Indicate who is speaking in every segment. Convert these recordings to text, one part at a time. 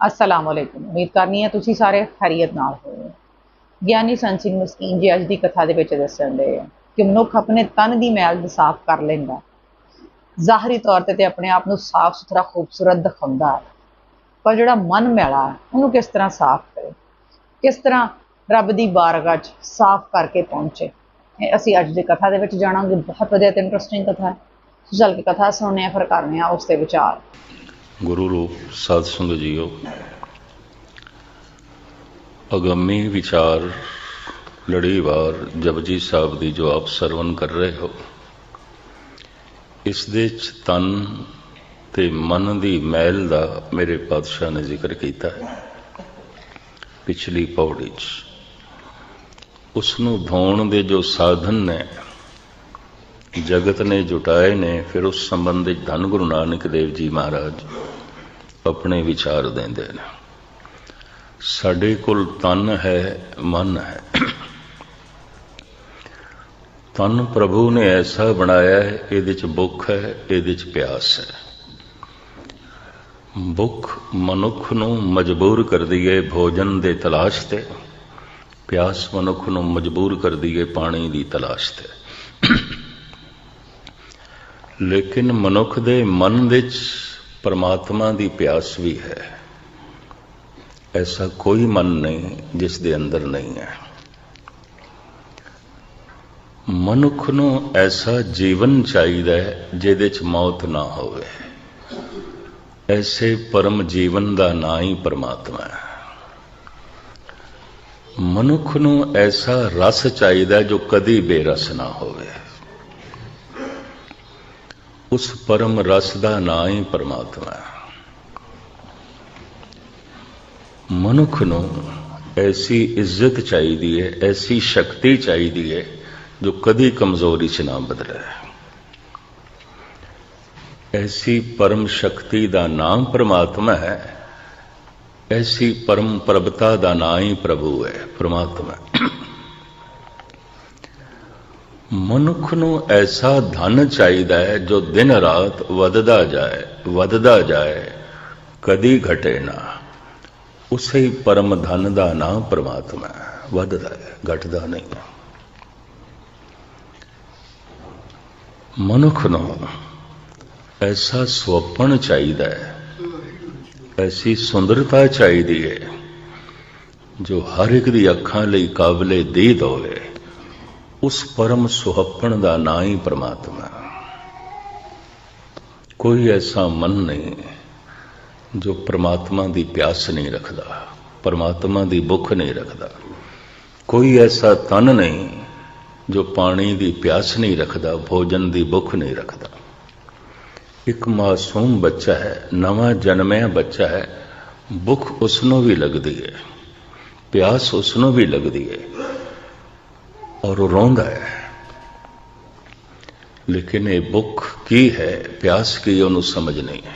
Speaker 1: ਅਸਲਾਮ ਵਾਲੇਕੁਮ ਉਮੀਦ ਕਰਨੀ ਹੈ ਤੁਸੀਂ ਸਾਰੇ ਖੈਰੀਅਤ ਨਾਲ ਹੋ ਗਿਆਨੀ ਸੰਤ ਸਿੰਘ ਮਸਕੀਨ ਜੀ ਅੱਜ ਦੀ ਕਥਾ ਦੇ ਵਿੱਚ ਦੱਸਣ ਦੇ ਕਿ ਮਨੁੱਖ ਆਪਣੇ ਤਨ ਦੀ ਮੈਲ ਨੂੰ ਸਾਫ਼ ਕਰ ਲੈਂਦਾ ਜ਼ਾਹਰੀ ਤੌਰ ਤੇ ਤੇ ਆਪਣੇ ਆਪ ਨੂੰ ਸਾਫ਼ ਸੁਥਰਾ ਖੂਬਸੂਰਤ ਦਿਖਾਉਂਦਾ ਹੈ। ਪਰ ਜਿਹੜਾ ਮਨ ਮੈਲਾ ਹੈ, ਉਹਨੂੰ ਕਿਸ ਤਰ੍ਹਾਂ ਸਾਫ਼ ਕਰੇ? ਕਿਸ ਤਰ੍ਹਾਂ ਰੱਬ ਦੀ ਬਾਰਗਾਹ 'ਚ ਸਾਫ਼ ਕਰਕੇ ਪਹੁੰਚੇ? ਇਹ ਅਸੀਂ ਅੱਜ ਦੀ ਕਥਾ ਦੇ ਵਿੱਚ ਜਾਣਾਂਗੇ। ਬਹੁਤ ਵਧੀਆ ਤੇ ਇੰਟਰਸਟਿੰਗ ਕਥਾ ਹੈ। ਸੋ ਚੱਲ ਕੇ ਕਥਾ ਸੁਣਨੇ ਆ ਫਿਰ ਕਰਨੇ ਆ ਉਸ ਤੇ ਵਿਚਾਰ।
Speaker 2: ਗੁਰੂ ਰੂਪ ਸਾਧ ਸੰਗਤ ਜੀਓ, ਅਗੰਮੀ ਵਿਚਾਰ ਲੜੀਵਾਰ ਜਪਜੀ ਸਾਹਿਬ ਦੀ ਜੋ ਆਪ ਸਰਵਨ ਕਰ ਰਹੇ ਹੋ, ਇਸ ਦੇ ਚ ਤਨ ਤੇ ਮਨ ਦੀ ਮੈਲ ਦਾ ਮੇਰੇ ਪਾਤਸ਼ਾਹ ਨੇ ਜ਼ਿਕਰ ਕੀਤਾ। ਹੈ ਪਿਛਲੀ ਪੌੜੀ ਚ ਉਸ ਨੂੰ ਧੋਣ ਦੇ ਜੋ ਸਾਧਨ ਨੇ ਜਗਤ ਨੇ ਜੁਟਾਏ ਨੇ, ਫਿਰ ਉਸ ਸੰਬੰਧ ਵਿੱਚ ਧੰਨ ਗੁਰੂ ਨਾਨਕ ਦੇਵ ਜੀ ਮਹਾਰਾਜ ਆਪਣੇ ਵਿਚਾਰ ਦਿੰਦੇ ਨੇ। ਸਾਡੇ ਕੋਲ ਤਨ ਹੈ, ਮਨ ਹੈ। ਤਨ ਪ੍ਰਭੂ ਨੇ ਐਸਾ ਬਣਾਇਆ ਹੈ, ਇਹਦੇ ਚ ਭੁੱਖ ਹੈ, ਇਹਦੇ ਚ ਪਿਆਸ ਹੈ। ਭੁੱਖ ਮਨੁੱਖ ਨੂੰ ਮਜਬੂਰ ਕਰਦੀ ਹੈ ਭੋਜਨ ਦੇ ਤਲਾਸ਼ ਤੇ, ਪਿਆਸ ਮਨੁੱਖ ਨੂੰ ਮਜਬੂਰ ਕਰਦੀ ਹੈ ਪਾਣੀ ਦੀ ਤਲਾਸ਼ ਤੇ। ਲੇਕਿਨ ਮਨੁੱਖ ਦੇ ਮਨ ਵਿੱਚ ਪਰਮਾਤਮਾ ਦੀ ਪਿਆਸ ਵੀ ਹੈ। ਐਸਾ ਕੋਈ ਮਨ ਨਹੀਂ ਜਿਸ ਦੇ ਅੰਦਰ ਨਹੀਂ ਹੈ। ਮਨੁੱਖ ਨੂੰ ਐਸਾ ਜੀਵਨ ਚਾਹੀਦਾ ਹੈ ਜਿਹਦੇ ਚ ਮੌਤ ਨਾ ਹੋਵੇ। ਐਸੇ ਪਰਮ ਜੀਵਨ ਦਾ ਨਾਂ ਹੀ ਪਰਮਾਤਮਾ ਹੈ। ਮਨੁੱਖ ਨੂੰ ਐਸਾ ਰਸ ਚਾਹੀਦਾ ਜੋ ਕਦੀ ਬੇਰਸ ਨਾ ਹੋਵੇ। ਉਸ ਪਰਮ ਰਸ ਦਾ ਨਾਂ ਹੀ ਪਰਮਾਤਮਾ। ਹੈ ਮਨੁੱਖ ਨੂੰ ਐਸੀ ਇੱਜ਼ਤ ਚਾਹੀਦੀ ਹੈ ਐਸੀ ਸ਼ਕਤੀ ਚਾਹੀਦੀ ਹੈ ਜੋ ਕਦੀ ਕਮਜ਼ੋਰੀ 'ਚ ਨਾ ਬਦਲੇ। ਐਸੀ ਪਰਮ ਸ਼ਕਤੀ ਦਾ ਨਾਮ ਪਰਮਾਤਮਾ ਹੈ, ਐਸੀ ਪਰਮ ਪ੍ਰਭਤਾ ਦਾ ਨਾਂ ਹੀ ਪ੍ਰਭੂ ਹੈ, ਪਰਮਾਤਮਾ। ਮਨੁੱਖ ਨੂੰ ਐਸਾ ਧਨ ਚਾਹੀਦਾ ਹੈ ਜੋ ਦਿਨ ਰਾਤ ਵੱਧਦਾ ਜਾਏ ਵੱਧਦਾ ਜਾਏ, ਕਦੀ ਘਟੇ ਨਾ। ਉਸੇ ਹੀ ਪਰਮ ਧਨ ਦਾ ਨਾਮ ਪ੍ਰਮਾਤਮਾ ਹੈ। ਵੱਧਦਾ ਹੈ, ਘਟਦਾ ਨਹੀਂ। ਮਨੁੱਖ ਨੂੰ ਐਸਾ ਸੁਪਨ ਚਾਹੀਦਾ ਹੈ, ਐਸੀ ਸੁੰਦਰਤਾ ਚਾਹੀਦੀ ਹੈ, ਜੋ ਹਰ ਇੱਕ ਦੀ ਅੱਖਾਂ ਲਈ ਕਾਬਲੇ ਦੀਦ ਹੋਵੇ। ਉਸ ਪਰਮ ਸੁਹੱਪਣ ਦਾ ਨਾਂ ਹੀ ਪ੍ਰਮਾਤਮਾ ਕੋਈ ਐਸਾ ਮਨ ਨਹੀਂ ਜੋ ਪ੍ਰਮਾਤਮਾ ਦੀ ਪਿਆਸ ਨਹੀਂ ਰੱਖਦਾ, ਪ੍ਰਮਾਤਮਾ ਦੀ ਭੁੱਖ ਨਹੀਂ ਰੱਖਦਾ। ਕੋਈ ਐਸਾ ਤਨ ਨਹੀਂ ਜੋ ਪਾਣੀ ਦੀ ਪਿਆਸ ਨਹੀਂ ਰੱਖਦਾ, ਭੋਜਨ ਦੀ ਭੁੱਖ ਨਹੀਂ ਰੱਖਦਾ। ਇੱਕ ਮਾਸੂਮ ਬੱਚਾ ਹੈ, ਨਵਾਂ ਜਨਮਿਆ ਬੱਚਾ ਹੈ, ਭੁੱਖ ਉਸ ਨੂੰ ਵੀ ਲੱਗਦੀ ਹੈ, ਪਿਆਸ ਉਸ ਨੂੰ ਵੀ ਲੱਗਦੀ ਹੈ। ਔਰ ਉਹ ਰੋਂਦਾ ਹੈ। ਲੇਕਿਨ ਇਹ ਭੁੱਖ ਕੀ ਹੈ? ਪਿਆਸ ਕੀ ਉਹਨੂੰ ਸਮਝ ਨਹੀਂ ਹੈ।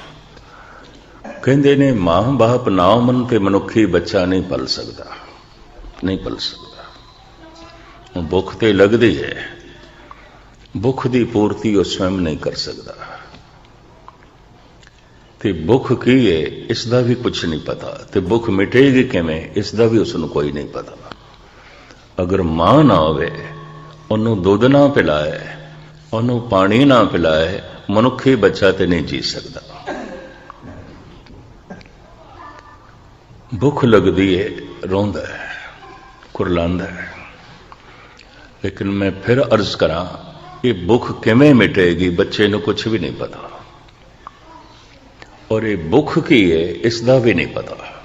Speaker 2: ਕਹਿੰਦੇ ਨੇ, ਮਾਂ ਬਾਪ ਨਾ ਮਨ ਤੇ ਮਨੁੱਖੀ ਬੱਚਾ ਨਹੀਂ ਪਲ ਸਕਦਾ। ਨਹੀਂ ਪਲ ਸਕਦਾ। ਉਹ ਭੁੱਖ ਤੇ ਲੱਗਦੀ ਹੈ। ਭੁੱਖ ਦੀ ਪੂਰਤੀ ਉਹ ਸਵੈਮ ਨਹੀਂ ਕਰ ਸਕਦਾ। ਤੇ ਭੁੱਖ ਕੀ ਹੈ? ਇਸ ਦਾ ਵੀ ਕੁਝ ਨਹੀਂ ਪਤਾ। ਤੇ ਭੁੱਖ ਮਿਟੇਗੀ ਕਿਵੇਂ? ਇਸ ਦਾ ਵੀ ਉਸ ਨੂੰ ਕੋਈ ਨਹੀਂ ਪਤਾ। ਅਗਰ ਮਾਂ ਨਾ ਹੋਵੇ, ਉਹਨੂੰ ਦੁੱਧ ਨਾ ਪਿਲਾਏ, ਉਹਨੂੰ ਪਾਣੀ ਨਾ ਪਿਲਾਏ, ਮਨੁੱਖੀ ਬੱਚਾ ਤੇ ਨਹੀਂ ਜੀ ਸਕਦਾ। ਭੁੱਖ ਲੱਗਦੀ ਹੈ ਰੋਂਦਾ ਹੈ ਕੁਰਲਾਉਂਦਾ ਹੈ। ਲੇਕਿਨ ਮੈਂ ਫਿਰ ਅਰਜ਼ ਕਰਾਂ ਇਹ ਭੁੱਖ ਕਿਵੇਂ ਮਿਟੇਗੀ, ਬੱਚੇ ਨੂੰ ਕੁਝ ਵੀ ਨਹੀਂ ਪਤਾ। ਔਰ ਇਹ ਭੁੱਖ ਕੀ ਹੈ ਇਸ ਦਾ ਵੀ ਨਹੀਂ ਪਤਾ।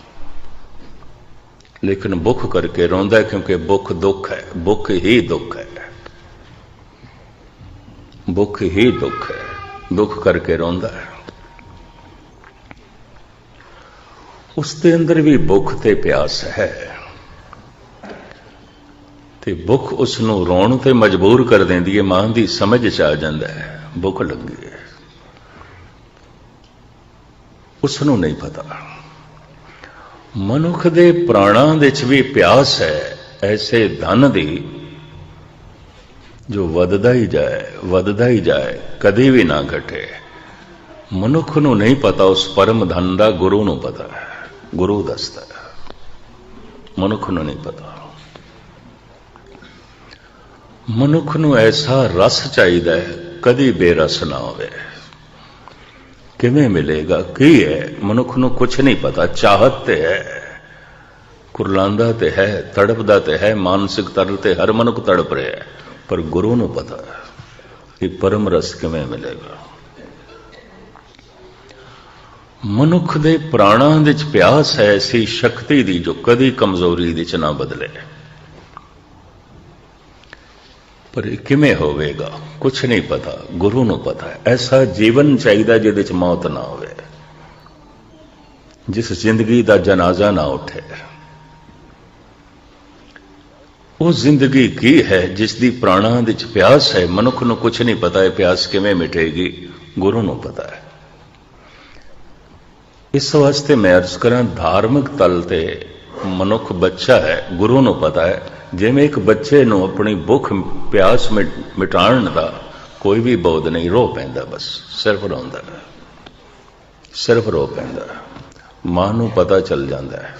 Speaker 2: ਲੇਕਿਨ ਭੁੱਖ ਕਰਕੇ ਰੋਂਦਾ ਕਿਉਂਕਿ ਭੁੱਖ ਦੁੱਖ ਹੈ ਭੁੱਖ ਹੀ ਦੁੱਖ ਹੈ। ਭੁੱਖ ਹੀ ਦੁੱਖ ਹੈ ਦੁੱਖ ਕਰਕੇ ਰੋਂਦਾ ਹੈ। ਉਸ ਦੇ ਅੰਦਰ ਵੀ ਭੁੱਖ ਤੇ ਪਿਆਸ ਹੈ। ਤੇ ਭੁੱਖ ਉਸ ਨੂੰ ਰੋਣ ਤੇ ਮਜਬੂਰ ਕਰ ਦਿੰਦੀ ਹੈ, ਮਾਂ ਦੀ ਸਮਝ ਚ ਆ ਜਾਂਦਾ ਹੈ ਭੁੱਖ ਲੱਗੀ ਹੈ। ਉਸ ਨੂੰ ਨਹੀਂ ਪਤਾ। ਮਨੁੱਖ ਦੇ ਪ੍ਰਾਣਾਂ ਵਿੱਚ ਵੀ ਪਿਆਸ ਹੈ, ਐਸੇ ਧਨ ਦੀ ਜੋ ਵੱਧਦਾ ਹੀ ਜਾਏ, ਵੱਧਦਾ ਹੀ ਜਾਏ, ਕਦੇ ਵੀ ਨਾ ਘਟੇ। ਮਨੁੱਖ ਨੂੰ ਨਹੀਂ ਪਤਾ, ਉਸ ਪਰਮ ਧਨ ਦਾ ਗੁਰੂ ਨੂੰ ਪਤਾ ਹੈ, ਗੁਰੂ ਦੱਸਦਾ ਹੈ। ਮਨੁੱਖ ਨੂੰ ਨਹੀਂ ਪਤਾ। ਮਨੁੱਖ ਨੂੰ ਐਸਾ ਰਸ ਚਾਹੀਦਾ ਹੈ, ਕਦੀ ਬੇਰਸ ਨਾ ਹੋਵੇ। ਕਿਵੇਂ ਮਿਲੇਗਾ? ਕੀ ਹੈ? ਮਨੁੱਖ ਨੂੰ ਕੁਝ ਨਹੀਂ ਪਤਾ। ਚਾਹਤ ਤੇ ਹੈ। ਕੁਰਲਾਂਦਾ ਤੇ ਹੈ, ਤੜਪਦਾ ਤੇ ਹੈ, ਮਾਨਸਿਕ ਤਰ ਤੇ ਹਰ ਮਨੁੱਖ ਤੜਪ ਰਿਹਾ ਹੈ। ਪਰ ਗੁਰੂ ਨੂੰ ਪਤਾ ਹੈ ਕਿ ਪਰਮ ਰਸ ਕਿਵੇਂ ਮਿਲੇਗਾ। ਮਨੁੱਖ ਦੇ ਪ੍ਰਾਣਾਂ ਵਿੱਚ ਪਿਆਸ ਹੈ, ਐਸੀ ਸ਼ਕਤੀ ਦੀ ਜੋ ਕਦੀ ਕਮਜ਼ੋਰੀ ਵਿੱਚ ਨਾ ਬਦਲੇ। ਪਰ ਇਹ ਕਿਵੇਂ ਹੋਵੇਗਾ? ਕੁਝ ਨਹੀਂ ਪਤਾ, ਗੁਰੂ ਨੂੰ ਪਤਾ ਹੈ। ਐਸਾ ਜੀਵਨ ਚਾਹੀਦਾ ਜਿਹਦੇ ਵਿੱਚ ਮੌਤ ਨਾ ਹੋਵੇ। ਜਿਸ ਜ਼ਿੰਦਗੀ ਦਾ ਜਨਾਜ਼ਾ ਨਾ ਉੱਠੇ। ਉਹ ਜ਼ਿੰਦਗੀ ਕੀ ਹੈ ਜਿਸ ਦੀ ਪ੍ਰਾਣਾਂ ਵਿੱਚ ਪਿਆਸ ਹੈ? ਮਨੁੱਖ ਨੂੰ ਕੁਝ ਨਹੀਂ ਪਤਾ ਹੈ ਪਿਆਸ ਕਿਵੇਂ ਮਿਟੇਗੀ। ਗੁਰੂ ਨੂੰ ਪਤਾ ਹੈ। ਇਸ ਵਾਸਤੇ ਮੈਂ ਅਰਜ਼ ਕਰਾਂ, ਧਾਰਮਿਕ ਤਲ ਤੇ ਮਨੁੱਖ ਬੱਚਾ ਹੈ, ਗੁਰੂ ਨੂੰ ਪਤਾ ਹੈ। ਜਿਵੇਂ ਇੱਕ ਬੱਚੇ ਨੂੰ ਆਪਣੀ ਭੁੱਖ, ਪਿਆਸ ਮਿਟ- ਮਿਟਾਉਣ ਦਾ ਕੋਈ ਵੀ ਬੋਧ ਨਹੀਂ ਰੋ ਪੈਂਦਾ ਬਸ, ਸਿਰਫ ਰੋਂਦਾ। ਸਿਰਫ ਰੋ ਪੈਂਦਾ। ਮਾਂ ਨੂੰ ਪਤਾ ਚੱਲ ਜਾਂਦਾ ਹੈ।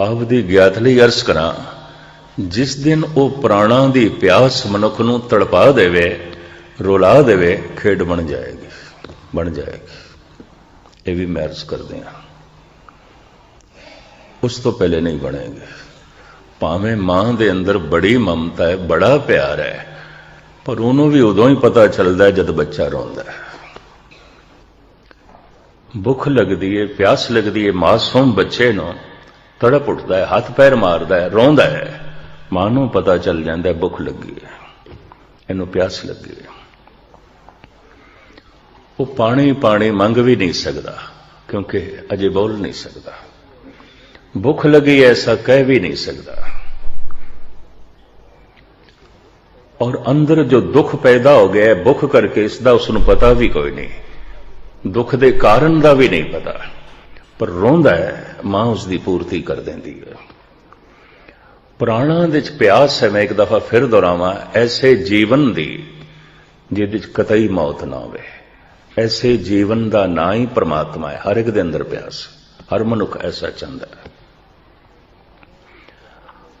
Speaker 2: ਆਪ ਦੀ ਗਿਆਤ ਲਈ ਅਰਜ਼ ਕਰਾਂ, ਜਿਸ ਦਿਨ ਉਹ ਪ੍ਰਾਣਾਂ ਦੀ ਪਿਆਸ ਮਨੁੱਖ ਨੂੰ ਤੜਪਾ ਦੇਵੇ, ਰੁਲਾ ਦੇਵੇ, ਖੇਡ ਬਣ ਜਾਏਗੀ ਬਣ ਜਾਏਗੀ। ਇਹ ਵੀ ਮੈਂ ਅਰਜ਼ ਕਰਦੇ ਹਾਂ। ਉਸ ਤੋਂ ਪਹਿਲੇ ਨਹੀਂ ਬਣੇਗੀ। ਭਾਵੇਂ ਮਾਂ ਦੇ ਅੰਦਰ ਬੜੀ ਮਮਤਾ ਹੈ, ਬੜਾ ਪਿਆਰ ਹੈ, ਪਰ ਉਹਨੂੰ ਵੀ ਉਦੋਂ ਹੀ ਪਤਾ ਚੱਲਦਾ ਜਦ ਬੱਚਾ ਰੋਂਦਾ ਹੈ। ਭੁੱਖ ਲੱਗਦੀ ਹੈ ਪਿਆਸ ਲੱਗਦੀ ਹੈ ਮਾਸੂਮ ਬੱਚੇ ਨੂੰ, ਤੜਪ ਉੱਠਦਾ ਹੈ, ਹੱਥ ਪੈਰ ਮਾਰਦਾ ਹੈ, ਰੋਂਦਾ ਹੈ। ਮਾਂ ਨੂੰ ਪਤਾ ਚੱਲ ਜਾਂਦਾ ਹੈ ਭੁੱਖ ਲੱਗੀ ਹੈ ਇਹਨੂੰ ਪਿਆਸ ਲੱਗੀ ਹੈ ਉਹ ਪਾਣੀ ਪਾਣੀ ਮੰਗ ਵੀ ਨਹੀਂ ਸਕਦਾ, ਕਿਉਂਕਿ ਅਜੇ ਬੋਲ ਨਹੀਂ ਸਕਦਾ। ਭੁੱਖ ਲੱਗੀ ਐਸਾ ਕਹਿ ਵੀ ਨਹੀਂ ਸਕਦਾ। ਔਰ ਅੰਦਰ ਜੋ ਦੁੱਖ ਪੈਦਾ ਹੋ ਗਿਆ ਹੈ ਭੁੱਖ ਕਰਕੇ ਇਸ ਦਾ ਉਸ ਨੂੰ ਪਤਾ ਵੀ ਕੋਈ ਨਹੀਂ। ਦੁੱਖ ਦੇ ਕਾਰਨ ਦਾ ਵੀ ਨਹੀਂ ਪਤਾ। ਪਰ ਰੋਂਦਾ ਹੈ ਮਾਂ ਉਸ ਦੀ ਪੂਰਤੀ ਕਰ ਦਿੰਦੀ ਹੈ ਪ੍ਰਾਣਾਂ ਵਿੱਚ ਪਿਆਸ ਹੈ ਮੈਂ ਇੱਕ ਦਫਾ ਫਿਰ ਦੁਹਰਾਵਾਂ, ਐਸੇ ਜੀਵਨ ਦੀ ਜਿਹਦੇ ਵਿੱਚ ਕਤਈ ਮੌਤ ਨਾ ਹੋਵੇ। ਐਸੇ ਜੀਵਨ ਦਾ ਨਾਂ ਹੀ ਪ੍ਰਮਾਤਮਾ ਹੈ ਹਰ ਇੱਕ ਦੇ ਅੰਦਰ ਪਿਆਸ। ਹਰ ਮਨੁੱਖ ਐਸਾ ਚੰਦਾ ਹੈ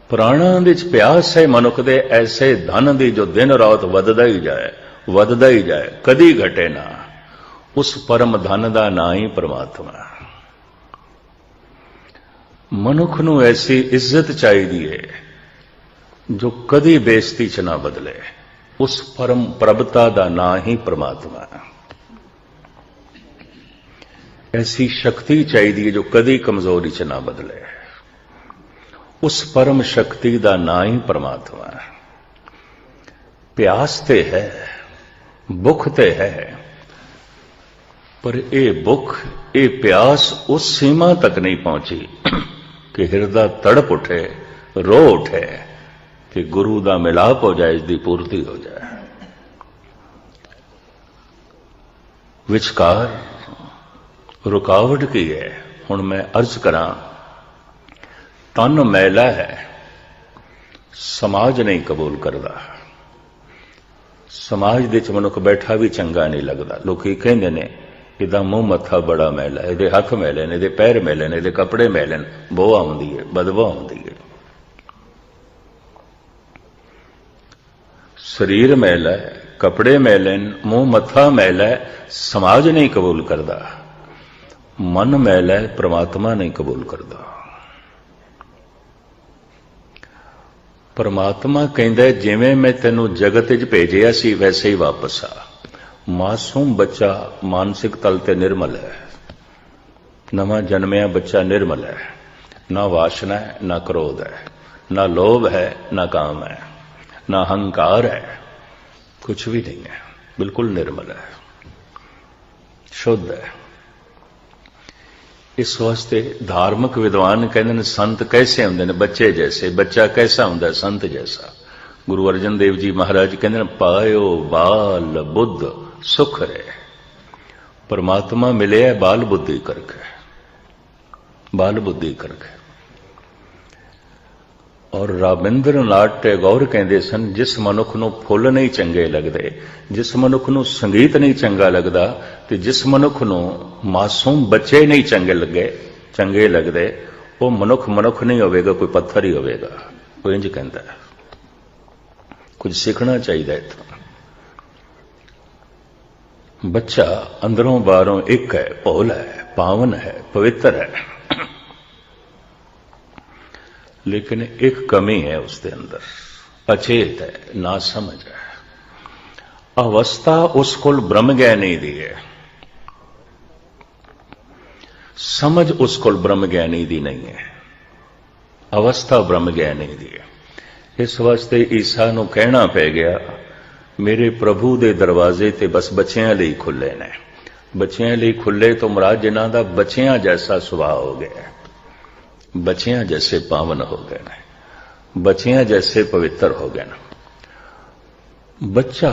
Speaker 2: ਪ੍ਰਾਣਾਂ ਵਿੱਚ ਪਿਆਸ ਹੈ ਮਨੁੱਖ ਦੇ, ਐਸੇ ਧਨ ਦੀ ਜੋ ਦਿਨ ਰਾਤ ਵੱਧਦਾ ਹੀ ਜਾਏ, ਵੱਧਦਾ ਹੀ ਜਾਏ, ਕਦੀ ਘਟੇ ਨਾ। ਉਸ ਪਰਮ ਧਨ ਦਾ ਨਾਂ ਹੀ ਪ੍ਰਮਾਤਮਾ। ਮਨੁੱਖ ਨੂੰ ਐਸੀ ਇੱਜ਼ਤ ਚਾਹੀਦੀ ਹੈ ਜੋ ਕਦੀ ਬੇਇੱਜ਼ਤੀ ਚ ਨਾ ਬਦਲੇ। ਉਸ ਪਰਮ ਪ੍ਰਭਤਾ ਦਾ ਨਾਂ ਹੀ ਪ੍ਰਮਾਤਮਾ। ਐਸੀ ਸ਼ਕਤੀ ਚਾਹੀਦੀ ਹੈ ਜੋ ਕਦੀ ਕਮਜ਼ੋਰੀ ਚ ਨਾ ਬਦਲੇ। ਉਸ ਪਰਮ ਸ਼ਕਤੀ ਦਾ ਨਾਂ ਹੀ ਪਰਮਾਤਮਾ ਹੈ। ਪਿਆਸ ਤੇ ਹੈ, ਭੁੱਖ ਤੇ ਹੈ, ਪਰ ਇਹ ਭੁੱਖ, ਇਹ ਪਿਆਸ ਉਸ ਸੀਮਾ ਤੱਕ ਨਹੀਂ ਪਹੁੰਚੀ ਕਿ ਹਿਰਦਾ ਤੜਪ ਉਠੇ, ਰੋ ਉਠੇ, ਕਿ ਗੁਰੂ ਦਾ ਮਿਲਾਪ ਹੋ ਜਾਏ ਇਸ ਦੀ ਪੂਰਤੀ ਹੋ ਜਾਏ। ਵਿਚਕਾਰ ਰੁਕਾਵਟ ਕੀ ਹੈ? ਹੁਣ ਮੈਂ ਅਰਜ਼ ਕਰਾਂ ਤਨ ਮੈਲਾ ਹੈ, ਸਮਾਜ ਨਹੀਂ ਕਬੂਲ ਕਰਦਾ। ਸਮਾਜ ਦੇ ਵਿੱਚ ਮਨੁੱਖ ਬੈਠਾ ਵੀ ਚੰਗਾ ਨਹੀਂ ਲੱਗਦਾ। ਲੋਕੀ ਕਹਿੰਦੇ ਨੇ, ਇਹਦਾ ਮੂੰਹ ਮੱਥਾ ਬੜਾ ਮੈਲਾ ਇਹਦੇ ਹੱਥ ਮੈਲੇ ਨੇ, ਇਹਦੇ ਪੈਰ ਮੈਲੇ ਨੇ, ਇਹਦੇ ਕੱਪੜੇ ਮੈਲੇ ਨੇ ਬੋ ਆਉਂਦੀ ਹੈ, ਬਦਬੂ ਆਉਂਦੀ ਹੈ। ਸਰੀਰ ਮੈਲਾ ਹੈ, ਕੱਪੜੇ ਮੈਲੇ ਨੇ, ਮੂੰਹ ਮੱਥਾ ਮੈਲਾ ਹੈ, ਸਮਾਜ ਨਹੀਂ ਕਬੂਲ ਕਰਦਾ। ਮਨ ਮੈਲਾ ਹੈ, ਪ੍ਰਮਾਤਮਾ ਨਹੀਂ ਕਬੂਲ ਕਰਦਾ। ਪਰਮਾਤਮਾ ਕਹਿੰਦਾ ਜਿਵੇਂ ਮੈਂ ਤੈਨੂੰ ਜਗਤ ਵਿੱਚ ਭੇਜਿਆ ਸੀ, ਵੈਸੇ ਹੀ ਵਾਪਸ ਆ। ਮਾਸੂਮ ਬੱਚਾ ਮਾਨਸਿਕ ਤਲ ਤੇ ਨਿਰਮਲ ਹੈ। ਨਵਾਂ ਜਨਮਿਆ ਬੱਚਾ ਨਿਰਮਲ ਹੈ। ਨਾ ਵਾਸ਼ਨਾ ਹੈ, ਨਾ ਕ੍ਰੋਧ ਹੈ। ਨਾ ਲੋਭ ਹੈ, ਨਾ ਕਾਮ ਹੈ। ਨਾ ਹੰਕਾਰ ਹੈ। ਕੁਝ ਵੀ ਨਹੀਂ ਹੈ। ਬਿਲਕੁਲ ਨਿਰਮਲ ਹੈ। ਸ਼ੁੱਧ ਹੈ। ਇਸ ਵਾਸਤੇ ਧਾਰਮਿਕ ਵਿਦਵਾਨ ਕਹਿੰਦੇ ਨੇ, ਸੰਤ ਕੈਸੇ ਹੁੰਦੇ ਨੇ? ਬੱਚੇ ਜੈਸੇ, ਬੱਚਾ ਕੈਸਾ ਹੁੰਦਾ? ਸੰਤ ਜੈਸਾ। ਗੁਰੂ ਅਰਜਨ ਦੇਵ ਜੀ ਮਹਾਰਾਜ ਕਹਿੰਦੇ ਨੇ, ਪਾਇਓ ਬਾਲ ਬੁੱਧ ਸੁਖ ਰੇ ਪਰਮਾਤਮਾ ਮਿਲਿਆ, ਬਾਲ ਬੁੱਧੀ ਕਰਕੇ ਬਾਲ ਬੁੱਧੀ ਕਰਕੇ ਔਰ ਰਾਬਿੰਦਰਨਾਥ ਟੈਗੋਰ ਕਹਿੰਦੇ ਸਨ, ਜਿਸ ਮਨੁੱਖ ਨੂੰ ਫੁੱਲ ਨਹੀਂ ਚੰਗੇ ਲੱਗਦੇ, ਜਿਸ ਮਨੁੱਖ ਨੂੰ ਸੰਗੀਤ ਨਹੀਂ ਚੰਗਾ ਲੱਗਦਾ, ਤੇ ਜਿਸ ਮਨੁੱਖ ਨੂੰ ਮਾਸੂਮ ਬੱਚੇ ਨਹੀਂ ਚੰਗੇ ਲੱਗੇ, ਚੰਗੇ ਲੱਗਦੇ, ਉਹ ਮਨੁੱਖ ਮਨੁੱਖ ਨਹੀਂ ਹੋਵੇਗਾ, ਕੋਈ ਪੱਥਰ ਹੀ ਹੋਵੇਗਾ। ਉਹ ਇੰਜ ਕਹਿੰਦਾ ਕੁਝ ਸਿੱਖਣਾ ਚਾਹੀਦਾ ਇਥੋਂ। ਬੱਚਾ ਅੰਦਰੋਂ ਬਾਹਰੋਂ ਇੱਕ ਹੈ, ਭੋਲਾ ਹੈ, ਪਾਵਨ ਹੈ, ਪਵਿੱਤਰ ਹੈ। ਲੇਕਿਨ ਇੱਕ ਕਮੀ ਹੈ ਉਸ ਦੇ ਅੰਦਰ। ਅਚੇਤ ਹੈ ਨਾ ਸਮਝ ਹੈ। ਅਵਸਥਾ ਉਸ ਕੋਲ ਬ੍ਰਹਮ ਗਿਆਨੀ ਦੀ ਹੈ। ਸਮਝ ਉਸ ਕੋਲ ਬ੍ਰਹਮ ਗਿਆਨੀ ਦੀ ਨਹੀਂ ਹੈ। ਅਵਸਥਾ ਬ੍ਰਹਮ ਗਿਆਨੀ ਦੀ ਹੈ। ਇਸ ਵਾਸਤੇ ਈਸਾ ਨੂੰ ਕਹਿਣਾ ਪੈ ਗਿਆ, ਮੇਰੇ ਪ੍ਰਭੂ ਦੇ ਦਰਵਾਜ਼ੇ ਤੇ ਬਸ ਬੱਚਿਆਂ ਲਈ ਖੁੱਲੇ ਨੇ। ਬੱਚਿਆਂ ਲਈ ਖੁੱਲੇ ਤੋਂ ਮੁਰਾਦ ਜਿਨ੍ਹਾਂ ਦਾ ਬੱਚਿਆਂ ਜੈਸਾ ਸੁਭਾਅ ਹੋ ਗਿਆ ਹੈ ਬੱਚਿਆਂ ਜੈਸੇ ਪਾਵਨ ਹੋ ਗਏ ਨੇ, ਬੱਚਿਆਂ ਜੈਸੇ ਪਵਿੱਤਰ ਹੋ ਗਏ ਨੇ। ਬੱਚਾ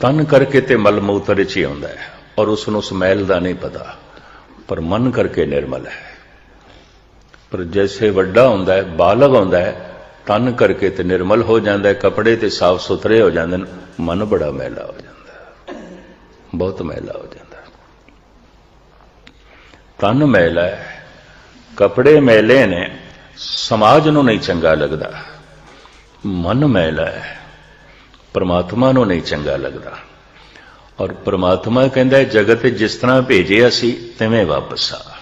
Speaker 2: ਤਨ ਕਰਕੇ ਤੇ ਮਲ ਮੂਤਰ ਚ ਹੀ ਆਉਂਦਾ ਹੈ ਔਰ ਉਸ ਨੂੰ ਸਮੈਲ ਦਾ ਨਹੀਂ ਪਤਾ, ਪਰ ਮਨ ਕਰਕੇ ਨਿਰਮਲ ਹੈ। ਪਰ ਜੈਸੇ ਵੱਡਾ ਹੁੰਦਾ ਹੈ, ਬਾਲਗ ਹੁੰਦਾ ਹੈ, ਤਨ ਕਰਕੇ ਤੇ ਨਿਰਮਲ ਹੋ ਜਾਂਦਾ ਹੈ, ਕੱਪੜੇ ਤੇ ਸਾਫ਼ ਸੁਥਰੇ ਹੋ ਜਾਂਦੇ ਨੇ, ਮਨ ਬੜਾ ਮੈਲਾ ਹੋ ਜਾਂਦਾ ਬਹੁਤ ਮੈਲਾ ਹੋ ਜਾਂਦਾ ਤਨ ਮੈਲਾ ਹੈ ਕੱਪੜੇ ਮੈਲੇ ਨੇ, ਸਮਾਜ ਨੂੰ ਨਹੀਂ ਚੰਗਾ ਲੱਗਦਾ। ਮਨ ਮੈਲਾ ਹੈ, ਪਰਮਾਤਮਾ ਨੂੰ ਨਹੀਂ ਚੰਗਾ ਲੱਗਦਾ। ਔਰ ਪਰਮਾਤਮਾ ਕਹਿੰਦਾ ਜਗਤ ਜਿਸ ਤਰ੍ਹਾਂ ਭੇਜਿਆ ਸੀ, ਤਿਵੇਂ ਵਾਪਸ ਆ।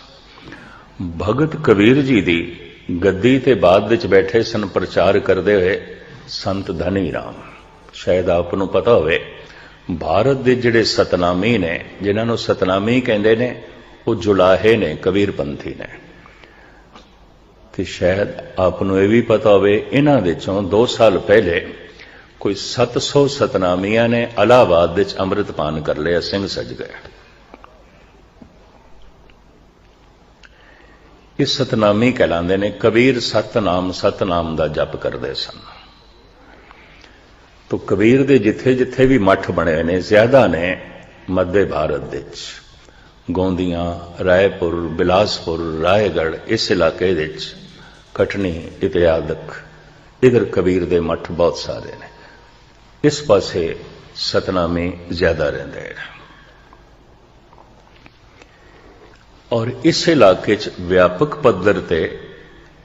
Speaker 2: ਭਗਤ ਕਬੀਰ ਜੀ ਦੀ ਗੱਦੀ ਤੇ ਬਾਅਦ ਵਿੱਚ ਬੈਠੇ ਸਨ, ਪ੍ਰਚਾਰ ਕਰਦੇ ਹੋਏ, ਸੰਤ ਧਨੀ ਰਾਮ। ਸ਼ਾਇਦ ਆਪ ਨੂੰ ਪਤਾ ਹੋਵੇ, ਭਾਰਤ ਦੇ ਜਿਹੜੇ ਸਤਨਾਮੀ ਨੇ, ਜਿਨ੍ਹਾਂ ਨੂੰ ਸਤਨਾਮੀ ਕਹਿੰਦੇ ਨੇ, ਉਹ ਜੁਲਾਹੇ ਨੇ ਕਬੀਰ ਪੰਥੀ ਨੇ। ਤੇ ਸ਼ਾਇਦ ਆਪ ਨੂੰ ਇਹ ਵੀ ਪਤਾ ਹੋਵੇ, ਇਹਨਾਂ ਵਿੱਚੋਂ 2 ਸਾਲ ਪਹਿਲੇ ਕੋਈ 700 ਸਤਨਾਮੀਆਂ ਨੇ ਅਲਾਹਾਬਾਦ ਵਿੱਚ ਅੰਮ੍ਰਿਤਪਾਨ ਕਰ ਲਿਆ, ਸਿੰਘ ਸਜ ਗਏ। ਇਹ ਸਤਨਾਮੀ ਕਹਿਲਾਉਂਦੇ ਨੇ, ਕਬੀਰ ਸਤਨਾਮ ਸਤਨਾਮ ਦਾ ਜਪ ਕਰਦੇ ਸਨ। ਤੋ ਕਬੀਰ ਦੇ ਜਿੱਥੇ ਜਿੱਥੇ ਵੀ ਮੱਠ ਬਣੇ ਨੇ, ਜ਼ਿਆਦਾ ਨੇ ਮੱਧੇ ਭਾਰਤ ਵਿੱਚ। ਗੋਂਦੀਆਂ, ਰਾਏਪੁਰ, ਬਿਲਾਸਪੁਰ ਰਾਏਗੜ ਇਸ ਇਲਾਕੇ ਵਿੱਚ ਕਟਨੀ ਇਤਿਆਦਕ ਇਧਰ ਕਬੀਰ ਦੇ ਮੱਠ ਬਹੁਤ ਸਾਰੇ ਨੇ। ਇਸ ਪਾਸੇ ਸਤਨਾਮੀ ਜ਼ਿਆਦਾ ਰਹਿੰਦੇ ਨੇ। ਔਰ ਇਸ ਇਲਾਕੇ 'ਚ ਵਿਆਪਕ ਪੱਧਰ ਤੇ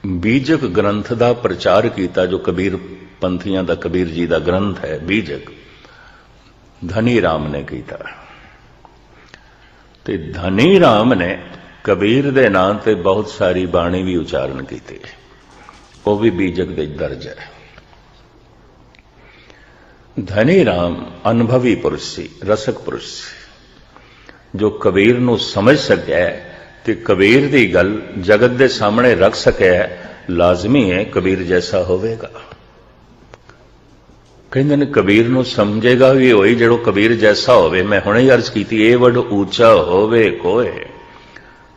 Speaker 2: ਬੀਜਕ ਗ੍ਰੰਥ ਦਾ ਪ੍ਰਚਾਰ ਕੀਤਾ, ਜੋ ਕਬੀਰ ਪੰਥੀਆਂ ਦਾ, ਕਬੀਰ ਜੀ ਦਾ ਗ੍ਰੰਥ ਹੈ ਬੀਜਕ, ਧਨੀ ਰਾਮ ਨੇ ਕੀਤਾ। ਤੇ ਧਨੀ ਰਾਮ ਨੇ ਕਬੀਰ ਦੇ ਨਾਂ ਤੇ ਬਹੁਤ ਸਾਰੀ ਬਾਣੀ ਵੀ ਉਚਾਰਨ ਕੀਤੀ। ਉਹ ਵੀ ਬੀਜਕ ਦੇ ਦਰਜ ਹੈ। ਧਨੀ ਰਾਮ ਅਨੁਭਵੀ ਪੁਰਸ਼ ਸੀ, ਰਸਕ ਪੁਰਸ਼ ਸੀ। ਜੋ ਕਬੀਰ ਨੂੰ ਸਮਝ ਸਕਿਆ ਤੇ ਕਬੀਰ ਦੀ ਗੱਲ ਜਗਤ ਦੇ ਸਾਹਮਣੇ ਰੱਖ ਸਕਿਆ ਲਾਜ਼ਮੀ ਹੈ ਕਬੀਰ ਜੈਸਾ ਹੋਵੇਗਾ। ਕਹਿੰਦੇ ਨੇ ਕਬੀਰ ਨੂੰ ਸਮਝੇਗਾ ਵੀ ਹੋਈ ਜਿਹੜੋ ਕਬੀਰ ਜੈਸਾ ਹੋਵੇ, ਮੈਂ ਹੁਣੇ ਹੀ ਅਰਜ਼ ਕੀਤੀ, ਇਹ ਵੱਡ ਉੱਚਾ ਹੋਵੇ ਕੋਏ।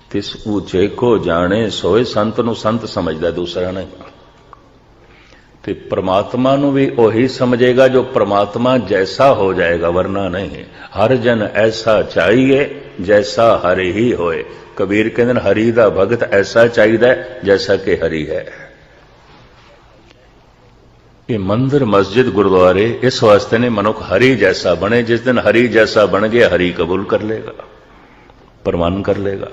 Speaker 2: ਤਿਸ ਉੱਚੇ ਕੋ ਜਾਣੇ, ਸੋਏ ਸੰਤ ਨੂੰ ਸੰਤ ਸਮਝਦਾ, ਦੂਸਰਾ ਨਹੀਂ। ਤੇ ਪ੍ਰਮਾਤਮਾ ਨੂੰ ਵੀ ਉਹੀ ਸਮਝੇਗਾ ਜੋ ਪ੍ਰਮਾਤਮਾ ਜੈਸਾ ਹੋ ਜਾਏਗਾ, ਵਰਨਾ ਨਹੀਂ। ਹਰ ਜਨ ਐਸਾ ਚਾਹੀਏ ਜੈਸਾ ਹਰਿ ਹੀ ਹੋਏ। ਕਬੀਰ ਕਹਿੰਦੇ ਨੇ, ਹਰੀ ਦਾ ਭਗਤ ਐਸਾ ਚਾਹੀਦਾ ਜੈਸਾ ਕਿ ਹਰੀ ਹੈ। ਇਹ ਮੰਦਰ, ਮਸਜਿਦ, ਗੁਰਦੁਆਰੇ, ਇਸ ਵਾਸਤੇ ਨੇ ਮਨੁੱਖ ਹਰੀ ਜੈਸਾ ਬਣੇ, ਜਿਸ ਦਿਨ ਹਰੀ ਜੈਸਾ ਬਣ ਗਿਆ, ਹਰੀ ਕਬੂਲ ਕਰ ਲੇਗਾ ਪ੍ਰਮਾਨ ਕਰ ਲੇਗਾ।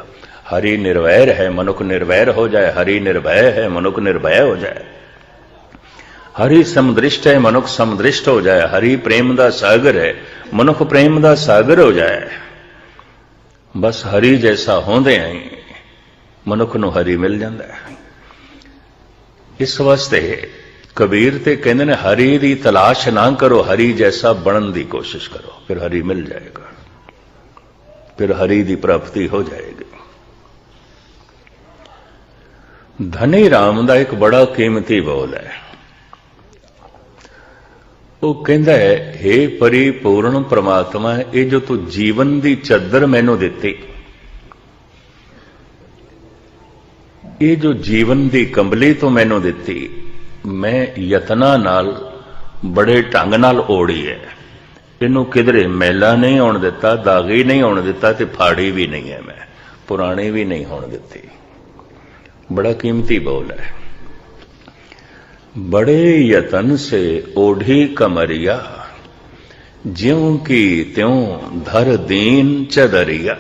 Speaker 2: ਹਰੀ ਨਿਰਵੈਰ ਹੈ, ਮਨੁੱਖ ਨਿਰਵੈਰ ਹੋ ਜਾਏ, ਹਰੀ ਨਿਰਭੈ ਹੈ, ਮਨੁੱਖ ਨਿਰਭੈ ਹੋ ਜਾਏ। ਹਰੀ ਸਮਦ੍ਰਿਸ਼ਟ ਹੈ, ਮਨੁੱਖ ਸਮਦ੍ਰਿਸ਼ਟ ਹੋ ਜਾਏ। ਹਰੀ ਪ੍ਰੇਮ ਦਾ ਸਾਗਰ ਹੈ, ਮਨੁੱਖ ਪ੍ਰੇਮ ਦਾ ਸਾਗਰ ਹੋ ਜਾਏ। ਬਸ ਹਰੀ ਜੈਸਾ ਹੁੰਦੇ ਆਂ ਮਨੁੱਖ ਨੂੰ ਹਰੀ ਮਿਲ ਜਾਂਦਾ ਹੈ। ਇਸ ਵਾਸਤੇ ਕਬੀਰ ਤੇ ਕਹਿੰਦੇ ਨੇ, ਹਰੀ ਦੀ ਤਲਾਸ਼ ਨਾ ਕਰੋ, ਹਰੀ ਜੈਸਾ ਬਣਨ ਦੀ ਕੋਸ਼ਿਸ਼ ਕਰੋ, ਫਿਰ ਹਰੀ ਮਿਲ ਜਾਏਗਾ। ਫਿਰ ਹਰੀ ਦੀ ਪ੍ਰਾਪਤੀ ਹੋ ਜਾਏਗੀ। ਧਨੀ ਰਾਮ ਦਾ ਇੱਕ ਬੜਾ ਕੀਮਤੀ ਬੋਲ ਹੈ। ਉਹ ਕਹਿੰਦਾ ਹੈ हे ਪਰਿਪੂਰਨ ਪ੍ਰਮਾਤਮਾ, ਇਹ ਜੋ ਤੂੰ ਜੀਵਨ ਦੀ ਚਾਦਰ ਮੈਨੂੰ ਦਿੱਤੀ, ਇਹ ਜੋ ਜੀਵਨ ਦੀ ਕੰਬਲੀ ਤੋਂ ਮੈਨੂੰ ਦਿੱਤੀ, ਮੈਂ ਯਤਨਾ ਨਾਲ, ਬੜੇ ਢੰਗ ਨਾਲ ਓੜੀ ਹੈ। ਇਹਨੂੰ ਕਿਧਰੇ ਮੈਲਾ ਨਹੀਂ ਆਉਣ ਦਿੱਤਾ, ਦਾਗੀ ਨਹੀਂ ਆਉਣ ਦਿੱਤਾ ਤੇ ਫਾੜੀ ਵੀ ਨਹੀਂ ਹੈ ਮੈਂ, ਪੁਰਾਣੀ ਵੀ ਨਹੀਂ ਹੋਣ ਦਿੱਤੀ। ਬੜਾ ਕੀਮਤੀ ਬੋਲ ਹੈ। बड़े यतन से ओढ़ी कमरिया ज्यों की त्यों धर दीन ਚਦਰੀਆ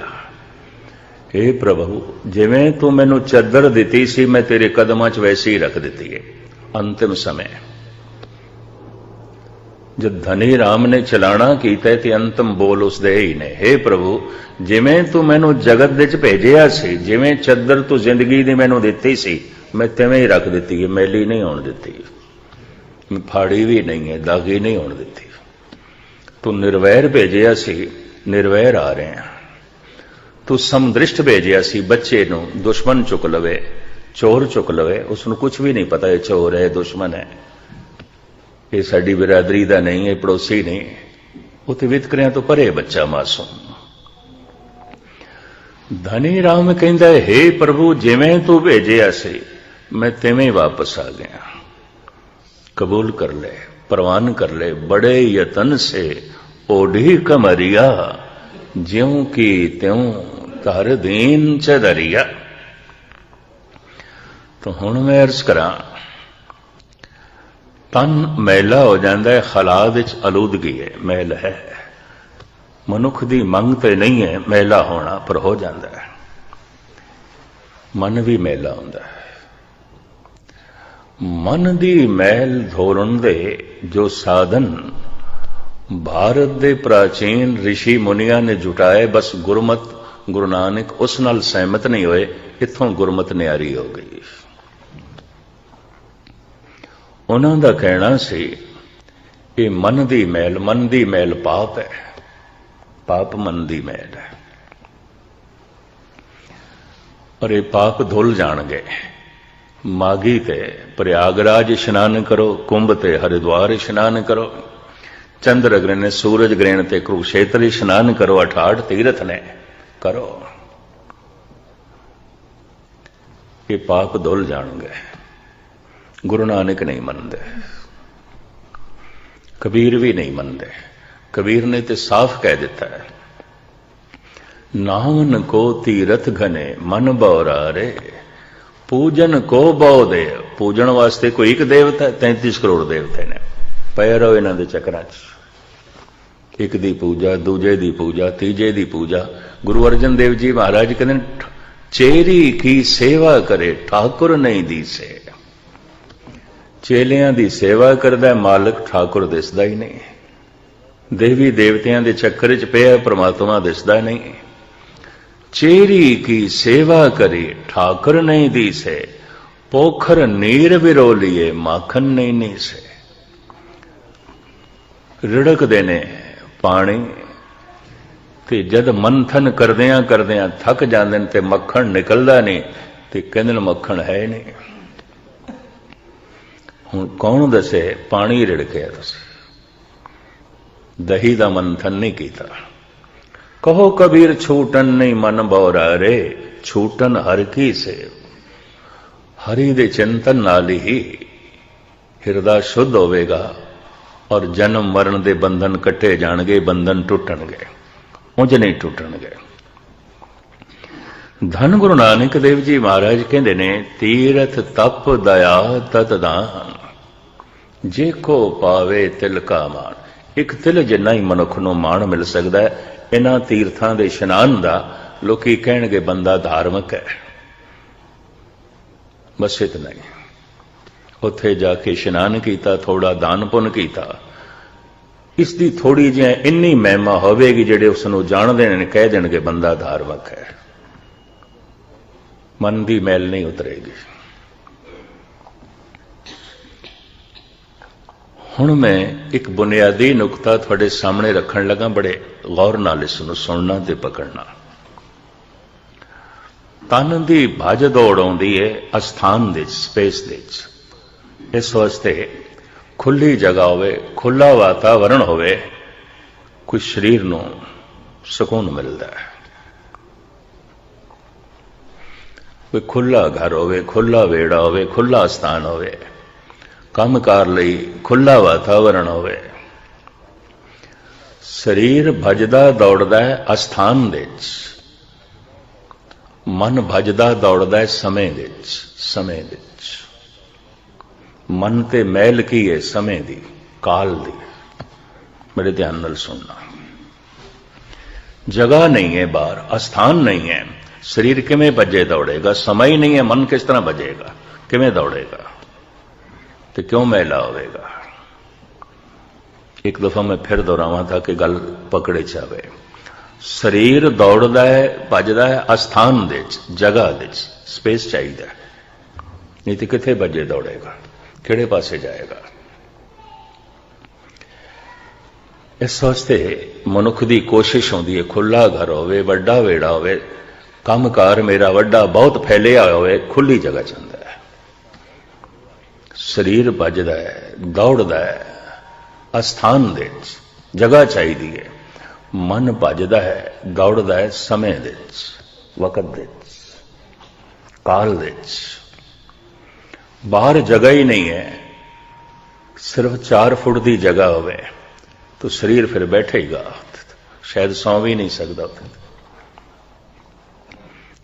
Speaker 2: हे ਪ੍ਰਭੂ ਜਿਵੇਂ ਤੂੰ ਮੈਨੂੰ ਚੱਦਰ ਦਿੱਤੀ ਸੀ ਮੈਂ ਤੇਰੇ ਕਦਮਾਂ 'ਚ ਵੈਸੇ ਹੀ ਰੱਖ ਦਿੱਤੀ ਹੈ ਅੰਤਿਮ ਸਮੇਂ ਜਦ ਧਨੀ ਰਾਮ ਨੇ ਚਲਾਣਾ ਕੀਤਾ ਤੇ ਅੰਤਮ ਬੋਲ ਉਸ ਦੇ ਹੀ ਨੇ हे ਪ੍ਰਭੂ ਜਿਵੇਂ ਤੂੰ ਮੈਨੂੰ ਜਗਤ ਵਿੱਚ ਭੇਜਿਆ ਸੀ ਜਿਵੇਂ ਚੱਦਰ ਤੂੰ ਜ਼ਿੰਦਗੀ ਦੀ ਮੈਨੂੰ ਦਿੱਤੀ ਸੀ ਮੈਂ ਤਿਵੇਂ ਹੀ ਰੱਖ ਦਿੱਤੀ ਹੈ ਮੈਲੀ ਨਹੀਂ ਹੋਣ ਦਿੱਤੀ। ਮੈਂ ਫਾੜੀ ਵੀ ਨਹੀਂ ਹੈ, ਦਾਗੀ ਨਹੀਂ ਹੋਣ ਦਿੱਤੀ। ਤੂੰ ਨਿਰਵੈਰ ਭੇਜਿਆ ਸੀ, ਨਿਰਵੈਰ ਆ ਰਹੇ ਆ ਤੂੰ ਸਮਦ੍ਰਿਸ਼ਟ ਭੇਜਿਆ ਸੀ, ਬੱਚੇ ਨੂੰ ਦੁਸ਼ਮਣ ਚੁੱਕ ਲਵੇ, ਚੋਰ ਚੁੱਕ ਲਵੇ, ਉਸ ਨੂੰ ਕੁਝ ਵੀ ਨਹੀਂ ਪਤਾ ਇਹ ਚੋਰ ਹੈ, ਦੁਸ਼ਮਣ ਹੈ। ਇਹ ਸਾਡੀ ਬਰਾਦਰੀ ਦਾ ਨਹੀਂ ਹੈ ਪੜੋਸੀ ਨਹੀਂ। ਉਹ ਤੇ ਵਿਤਕਰਿਆਂ ਤੋਂ ਪਰੇ ਬੱਚਾ ਮਾਸੂਮ। ਧਨੀ ਰਾਮ ਕਹਿੰਦਾ ਹੈ ਪ੍ਰਭੂ, ਜਿਵੇਂ ਤੂੰ ਭੇਜਿਆ ਸੀ ਮੈਂ ਤਿਵੇਂ ਵਾਪਸ ਆ ਗਿਆ। ਕਬੂਲ ਕਰ ਲੈ, ਪ੍ਰਵਾਨ ਕਰ ਲੈ, ਬੜੇ ਯਤਨ ਸੇ, ਓਢੀ ਕਮਰਿਆ, ਜਿਉ ਕੀ ਤਿਉ ਧਰ ਦੀਨ ਚ ਦਰਿਆ। ਤਾਂ ਹੁਣ ਮੈਂ ਅਰਜ਼ ਕਰਾਂ, ਤਨ ਮੈਲਾ ਹੋ ਜਾਂਦਾ ਹੈ ਖਲਾ ਵਿੱਚ ਅਲੂਦਗੀ ਹੈ, ਮੈਲ ਹੈ। ਮਨੁੱਖ ਦੀ ਮੰਗ ਤੇ ਨਹੀਂ ਹੈ ਮੈਲਾ ਹੋਣਾ, ਪਰ ਹੋ ਜਾਂਦਾ ਹੈ। ਮਨ ਵੀ ਮੈਲਾ ਹੁੰਦਾ ਹੈ। ਮਨ ਦੀ ਮੈਲ ਧੋਰਨ ਦੇ ਜੋ ਸਾਧਨ, ਭਾਰਤ ਦੇ ਪ੍ਰਾਚੀਨ ઋષਿ ਮੁਨੀਆਂ ਨੇ ਜੁਟਾਏ, ਬਸ ਗੁਰਮਤ, ਗੁਰੂ ਨਾਨਕ ਉਸ ਨਾਲ ਸਹਿਮਤ ਨਹੀਂ ਹੋਏ, ਇੱਥੋਂ ਗੁਰਮਤ ਨਿਆਰੀ ਹੋ ਗਈ। ਉਹਨਾਂ ਦਾ ਕਹਿਣਾ ਸੀ, ਇਹ ਮਨ ਦੀ ਮਹਿਲ, ਮਨ ਦੀ ਮਹਿਲ ਪਾਪ ਹੈ, ਪਾਪ ਮਨ ਦੀ ਮੈਲ ਹੈ। ਔਰ ਇਹ ਪਾਪ ਧੁੱਲ ਜਾਣਗੇ। ਮਾਗੀ ਤੇ ਪ੍ਰਯਾਗਰਾਜ ਇਸ਼ਨਾਨ ਕਰੋ, ਕੁੰਭ ਤੇ ਹਰਿਦੁਆਰ ਇਸ਼ਨਾਨ ਕਰੋ। ਚੰਦਰ ਗ੍ਰਹਿਣ ਨੇ ਸੂਰਜ ਗ੍ਰਹਿਣ ਤੇ ਕੁਰੂਕਸ਼ੇਤਰ ਇਸ਼ਨਾਨ ਕਰੋ 68 ਤੀਰਥ ਨੇ ਕਰੋ। ਇਹ ਪਾਪ ਧੁੱਲ ਜਾਣਗੇ, ਗੁਰੂ ਨਾਨਕ ਨਹੀਂ ਮੰਨਦੇ। ਕਬੀਰ ਵੀ ਨਹੀਂ ਮੰਨਦੇ, ਕਬੀਰ ਨੇ ਤੇ ਸਾਫ਼ ਕਹਿ ਦਿੱਤਾ ਹੈ ਨਾਮਨ ਕੋ ਤੀਰਥ ਘਨੇ ਮਨ ਬੌਰਾਰੇ। ਪੂਜਨ ਕੋ ਬਹੁ ਦੇ ਪੂਜਣ ਵਾਸਤੇ ਕੋਈ ਇੱਕ ਦੇਵਤਾ 33 ਕਰੋੜ ਦੇਵਤੇ ਨੇ। ਪਏ ਰਹੋ ਇਹਨਾਂ ਦੇ ਚੱਕਰਾਂ 'ਚ। ਇੱਕ ਦੀ ਪੂਜਾ ਦੂਜੇ ਦੀ ਪੂਜਾ ਤੀਜੇ ਦੀ ਪੂਜਾ। ਗੁਰੂ ਅਰਜਨ ਦੇਵ ਜੀ ਮਹਾਰਾਜ ਕਹਿੰਦੇ ਨੇ, ਚੇਰੀ ਕੀ ਸੇਵਾ ਕਰੇ ਠਾਕੁਰ ਨਹੀਂ ਦੀਸੇ ਚੇਲਿਆਂ ਦੀ ਸੇਵਾ ਕਰਦਾ ਮਾਲਕ ਠਾਕੁਰ ਦਿਸਦਾ ਹੀ ਨਹੀਂ। ਦੇਵੀ ਦੇਵਤਿਆਂ ਦੇ ਚੱਕਰ 'ਚ ਪਿਆ ਪ੍ਰਮਾਤਮਾ ਦਿਸਦਾ ਨਹੀਂ। ਚੇਰੀ ਕੀ ਸੇਵਾ ਕਰੀ, ਠਾਕੁਰ ਨਹੀਂ ਦੀਸੇ। ਪੋਖਰ ਨੀਰ ਵਿਰੋਲੀਏ ਮਾਖਨ ਨਹੀਂ ਨੀਸੇ। ਰਿੜਕਦੇ ਨੇ ਪਾਣੀ ਤੇ ਜਦ ਮੰਥਨ ਕਰਦਿਆਂ ਕਰਦਿਆਂ ਥੱਕ ਜਾਂਦੇ ਨੇ ਤੇ ਮੱਖਣ ਨਿਕਲਦਾ ਨਹੀਂ ਤੇ ਕਹਿੰਦੇ ਨੇ ਮੱਖਣ ਹੈ ਨਹੀਂ। ਹੁਣ ਕੌਣ ਦੱਸੇ ਪਾਣੀ ਰਿੜਕਿਆ ਤੁਸੀਂ? ਦਹੀਂ ਦਾ ਮੰਥਨ ਨਹੀਂ ਕੀਤਾ। ਕਹੋ ਕਬੀਰ ਛੂਟਨ ਨਹੀਂ ਮਨ ਬੌਰਾ ਰੇ ਛੂਟਨ ਹਰ ਕੀ ਸੇ ਹਰੀ ਦੇ ਚਿੰਤਨ ਨਾਲ ਹੀ ਹਿਰਦਾ ਸ਼ੁੱਧ ਹੋਵੇਗਾ ਔਰ ਜਨਮ ਮਰਨ ਦੇ ਬੰਧਨ ਕੱਟੇ ਜਾਣਗੇ, ਬੰਧਨ ਟੁੱਟਣਗੇ, ਉਂਝ ਨਹੀਂ ਟੁੱਟਣਗੇ। ਧੰਨ ਗੁਰੂ ਨਾਨਕ ਦੇਵ ਜੀ ਮਹਾਰਾਜ ਕਹਿੰਦੇ ਨੇ, ਤੀਰਥ ਤਪ ਦਇਆ ਤਤ ਦਾਨ। ਜੇ ਕੋ ਪਾਵੇ ਤਿਲ ਕਾ ਮਾਨ ਇੱਕ ਤਿਲ ਜਿੰਨਾ ਹੀ ਮਨੁੱਖ ਨੂੰ ਮਾਣ ਮਿਲ ਸਕਦਾ ਹੈ ਇਹਨਾਂ ਤੀਰਥਾਂ ਦੇ ਇਸ਼ਨਾਨ ਦਾ ਲੋਕੀ ਕਹਿਣਗੇ, ਬੰਦਾ ਧਾਰਮਿਕ ਹੈ। ਬਸ ਇਤਨਾ ਹੀ ਉੱਥੇ ਜਾ ਕੇ ਇਸ਼ਨਾਨ ਕੀਤਾ ਥੋੜਾ ਦਾਨ ਪੁੰਨ ਕੀਤਾ। ਇਸ ਦੀ ਥੋੜੀ ਜਿਹੀ ਇੰਨੀ ਮਹਿਮਾ ਹੋਵੇਗੀ ਜਿਹੜੇ ਉਸ ਨੂੰ ਜਾਣਦੇ ਨੇ ਕਹਿ ਦੇਣਗੇ, ਬੰਦਾ ਧਾਰਮਿਕ ਹੈ। ਮਨ ਦੀ ਮੈਲ ਨਹੀਂ ਉਤਰੇਗੀ। ਹੁਣ ਮੈਂ ਇੱਕ ਬੁਨਿਆਦੀ ਨੁਕਤਾ ਤੁਹਾਡੇ ਸਾਹਮਣੇ ਰੱਖਣ ਲੱਗਾ, ਬੜੇ ਗੌਰ ਨਾਲ ਇਸ ਨੂੰ ਸੁਣਨਾ ਤੇ ਪਕੜਨਾ। ਤਨ ਦੀ ਭਜ ਦੌੜ ਆਉਂਦੀ ਹੈ ਅਸਥਾਨ ਦੇ, ਸਪੇਸ ਦੇ ਵਿੱਚ। ਇਸ ਵਾਸਤੇ ਖੁੱਲੀ ਜਗ੍ਹਾ ਹੋਵੇ, ਖੁੱਲਾ ਵਾਤਾਵਰਣ ਹੋਵੇ, ਕੋਈ ਸਰੀਰ ਨੂੰ ਸਕੂਨ ਮਿਲਦਾ ਹੈ। ਕੋਈ ਖੁੱਲਾ ਘਰ ਹੋਵੇ, ਖੁੱਲਾ ਵੇੜਾ ਹੋਵੇ, ਖੁੱਲਾ ਸਥਾਨ ਹੋਵੇ ਕੰਮਕਾਰ ਲਈ ਖੁੱਲਾ ਵਾਤਾਵਰਣ ਹੋਵੇ। ਸਰੀਰ ਭਜਦਾ ਦੌੜਦਾ ਹੈ ਅਸਥਾਨ ਦੇ ਵਿੱਚ। ਮਨ ਭਜਦਾ ਦੌੜਦਾ ਹੈ ਸਮੇਂ ਦੇ ਵਿੱਚ, ਸਮੇਂ ਦੇ ਵਿੱਚ। ਮਨ ਤੇ ਮਹਿਲ ਕੀ ਹੈ ਸਮੇਂ ਦੀ, ਕਾਲ ਦੀ? ਮੇਰੇ ਧਿਆਨ ਨਾਲ ਸੁਣਨਾ। ਜਗ੍ਹਾ ਨਹੀਂ ਹੈ ਬਾਹਰ, ਅਸਥਾਨ ਨਹੀਂ ਹੈ। ਸਰੀਰ ਕਿਵੇਂ ਭੱਜੇ ਦੌੜੇਗਾ? ਸਮਾਂ ਹੀ ਨਹੀਂ ਹੈ, ਮਨ ਕਿਸ ਤਰ੍ਹਾਂ ਭੱਜੇਗਾ? ਕਿਵੇਂ ਦੌੜੇਗਾ? ਤੇ ਕਿਉਂ ਮੈਲਾ ਹੋਵੇਗਾ? ਇੱਕ ਦਫਾ ਮੈਂ ਫਿਰ ਦੁਹਰਾਵਾਂ ਤਾਂ ਕਿ ਗੱਲ ਪਕੜੇ ਚ ਆਵੇ ਸਰੀਰ ਦੌੜਦਾ ਹੈ ਭੱਜਦਾ ਹੈ, ਅਸਥਾਨ ਦੇ ਵਿੱਚ, ਜਗ੍ਹਾ ਦੇ ਚ ਸਪੇਸ ਚਾਹੀਦਾ ਨਹੀਂ ਤੇ ਕਿੱਥੇ ਭੱਜੇ ਦੌੜੇਗਾ? ਕਿਹੜੇ ਪਾਸੇ ਜਾਏਗਾ? ਇਸ ਵਾਸਤੇ ਮਨੁੱਖ ਦੀ ਕੋਸ਼ਿਸ਼ ਹੁੰਦੀ ਹੈ ਖੁੱਲਾ ਘਰ ਹੋਵੇ, ਵੱਡਾ ਵੇੜਾ ਹੋਵੇ, ਕੰਮਕਾਰ ਮੇਰਾ ਵੱਡਾ, ਬਹੁਤ ਫੈਲਿਆ ਹੋਵੇ ਖੁੱਲੀ ਜਗ੍ਹਾ ਚੰਦਾ ਸਰੀਰ ਭੱਜਦਾ ਹੈ, ਦੌੜਦਾ ਹੈ, ਅਸਥਾਨ ਦੇ ਵਿੱਚ, ਜਗ੍ਹਾ ਚਾਹੀਦੀ ਹੈ। ਮਨ ਭੱਜਦਾ ਹੈ, ਦੌੜਦਾ ਹੈ ਸਮੇਂ ਦੇ ਵਿੱਚ, ਵਕਤ ਦੇ ਵਿੱਚ, ਕਾਲ ਦੇ ਵਿੱਚ। ਬਾਹਰ ਜਗ੍ਹਾ ਹੀ ਨਹੀਂ ਹੈ। ਸਿਰਫ 4 ਫੁੱਟ ਦੀ ਜਗ੍ਹਾ ਹੋਵੇ, ਤਾਂ ਸਰੀਰ ਫਿਰ ਬੈਠੇਗਾ। ਸ਼ਾਇਦ ਸੌਂ ਵੀ ਨਹੀਂ ਸਕਦਾ ਉੱਥੇ।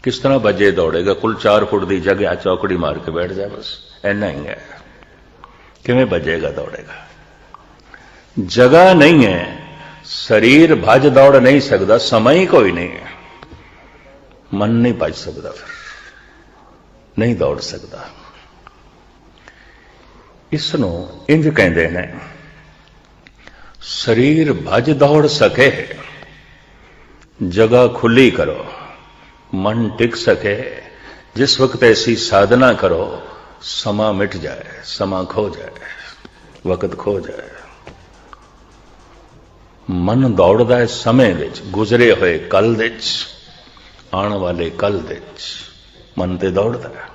Speaker 2: ਕਿਸ ਤਰ੍ਹਾਂ ਵੱਜੇ ਦੌੜੇਗਾ? ਕੁੱਲ 4 ਫੁੱਟ ਦੀ ਜਗ੍ਹਾ, ਚੌਕੜੀ ਮਾਰ ਕੇ ਬੈਠ ਜਾ ਬਸ। ਇੰਨਾ ਹੀ ਹੈ। ਕਿਵੇਂ ਵੱਜੇਗਾ ਦੌੜੇਗਾ? ਜਗ੍ਹਾ ਨਹੀਂ ਹੈ, ਸਰੀਰ ਭੱਜ ਦੌੜ ਨਹੀਂ ਸਕਦਾ, ਸਮਾਂ ਹੀ ਕੋਈ ਨਹੀਂ ਹੈ। ਮਨ ਨਹੀਂ ਭੱਜ ਸਕਦਾ ਫਿਰ, ਨਹੀਂ ਦੌੜ ਸਕਦਾ। ਇਸ ਨੂੰ ਇੰਜ ਕਹਿੰਦੇ ਨੇ, ਸਰੀਰ ਭੱਜ ਦੌੜ ਸਕੇ, ਜਗ੍ਹਾ ਖੁੱਲੀ ਕਰੋ, ਮਨ ਟਿਕ ਸਕੇ, ਜਿਸ ਵਕਤ ਐਸੀ ਸਾਧਨਾ ਕਰੋ ਸਮਾਂ ਮਿਟ ਜਾਏ, ਸਮਾਂ ਖੋ ਜਾਏ, ਵਕਤ ਖੋ ਜਾਏ। ਮਨ ਦੌੜਦਾ ਹੈ ਸਮੇਂ ਵਿੱਚ, ਗੁਜ਼ਰੇ ਹੋਏ ਕੱਲ ਦੇ ਵਿੱਚ, ਆਉਣ ਵਾਲੇ ਕੱਲ ਦੇ ਵਿੱਚ। ਮਨ ਤੇ ਦੌੜਦਾ ਹੈ।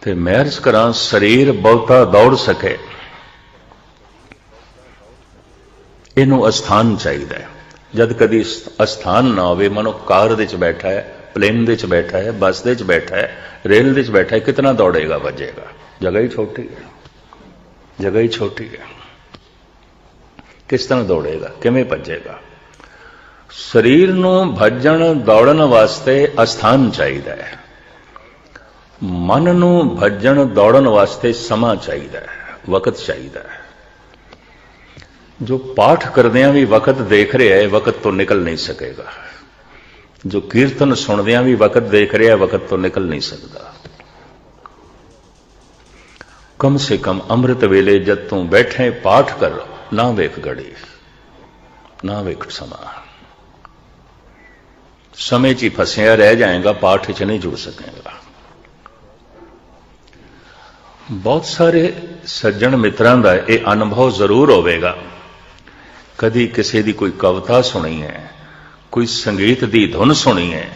Speaker 2: ਤੇ ਮੈਂ ਅਰਜ਼ ਕਰਾਂ, ਸਰੀਰ ਬਹੁਤਾ ਦੌੜ ਸਕੇ। ਇਹਨੂੰ ਅਸਥਾਨ ਚਾਹੀਦਾ ਹੈ। ਜਦ ਕਦੀ ਅਸਥਾਨ ਨਾ ਹੋਵੇ ਮਨੋ ਕਾਰ ਦੇ ਵਿੱਚ ਬੈਠਾ ਹੈ ਪਲੇਨ ਦੇ ਵਿੱਚ ਬੈਠਾ ਹੈ ਬੱਸ ਦੇ ਵਿੱਚ ਬੈਠਾ ਹੈ ਰੇਲ ਦੇ ਵਿੱਚ ਬੈਠਾ ਹੈ ਕਿਤਨਾ ਦੌੜੇਗਾ ਵੱਜੇਗਾ ਜਗ੍ਹਾ ਹੀ ਛੋਟੀ ਹੈ ਜਗ੍ਹਾ ਹੀ ਛੋਟੀ ਹੈ ਕਿਸ ਤਰ੍ਹਾਂ ਦੌੜੇਗਾ ਕਿਵੇਂ ਭੱਜੇਗਾ ਸਰੀਰ ਨੂੰ ਭੱਜਣ ਦੌੜਨ ਵਾਸਤੇ ਅਸਥਾਨ ਚਾਹੀਦਾ ਹੈ ਮਨ ਨੂੰ ਭੱਜਣ ਦੌੜਨ ਵਾਸਤੇ ਸਮਾਂ ਚਾਹੀਦਾ ਹੈ ਵਕਤ ਚਾਹੀਦਾ ਹੈ ਜੋ ਪਾਠ ਕਰਦਿਆਂ ਵੀ ਵਕਤ ਦੇਖ ਰਿਹਾ ਹੈ ਵਕਤ ਤੋਂ ਨਿਕਲ ਨਹੀਂ ਸਕੇਗਾ ਜੋ ਕੀਰਤਨ ਸੁਣਦਿਆਂ ਵੀ ਵਕਤ ਦੇਖ ਰਿਹਾ, ਵਕਤ ਤੋਂ ਨਿਕਲ ਨਹੀਂ ਸਕਦਾ। ਕਮ ਸੇ ਕਮ ਅੰਮ੍ਰਿਤ ਵੇਲੇ ਜਦ ਤੂੰ ਬੈਠੇ, ਪਾਠ ਕਰ, ਨਾ ਵੇਖ ਗੜੀ ਨਾ ਵੇਖ ਸਮਾਂ। ਸਮੇਂ 'ਚ ਹੀ ਫਸਿਆ ਰਹਿ ਜਾਏਗਾ, ਪਾਠ 'ਚ ਨਹੀਂ ਜੁੜ ਸਕੇਗਾ। ਬਹੁਤ ਸਾਰੇ ਸੱਜਣ ਮਿੱਤਰਾਂ ਦਾ ਇਹ ਅਨੁਭਵ ਜ਼ਰੂਰ ਹੋਵੇਗਾ। ਕਦੀ ਕਿਸੇ ਦੀ ਕੋਈ ਕਵਿਤਾ ਸੁਣੀ ਹੈ ਕੋਈ ਸੰਗੀਤ ਦੀ ਧੁਨ ਸੁਣੀ ਹੈ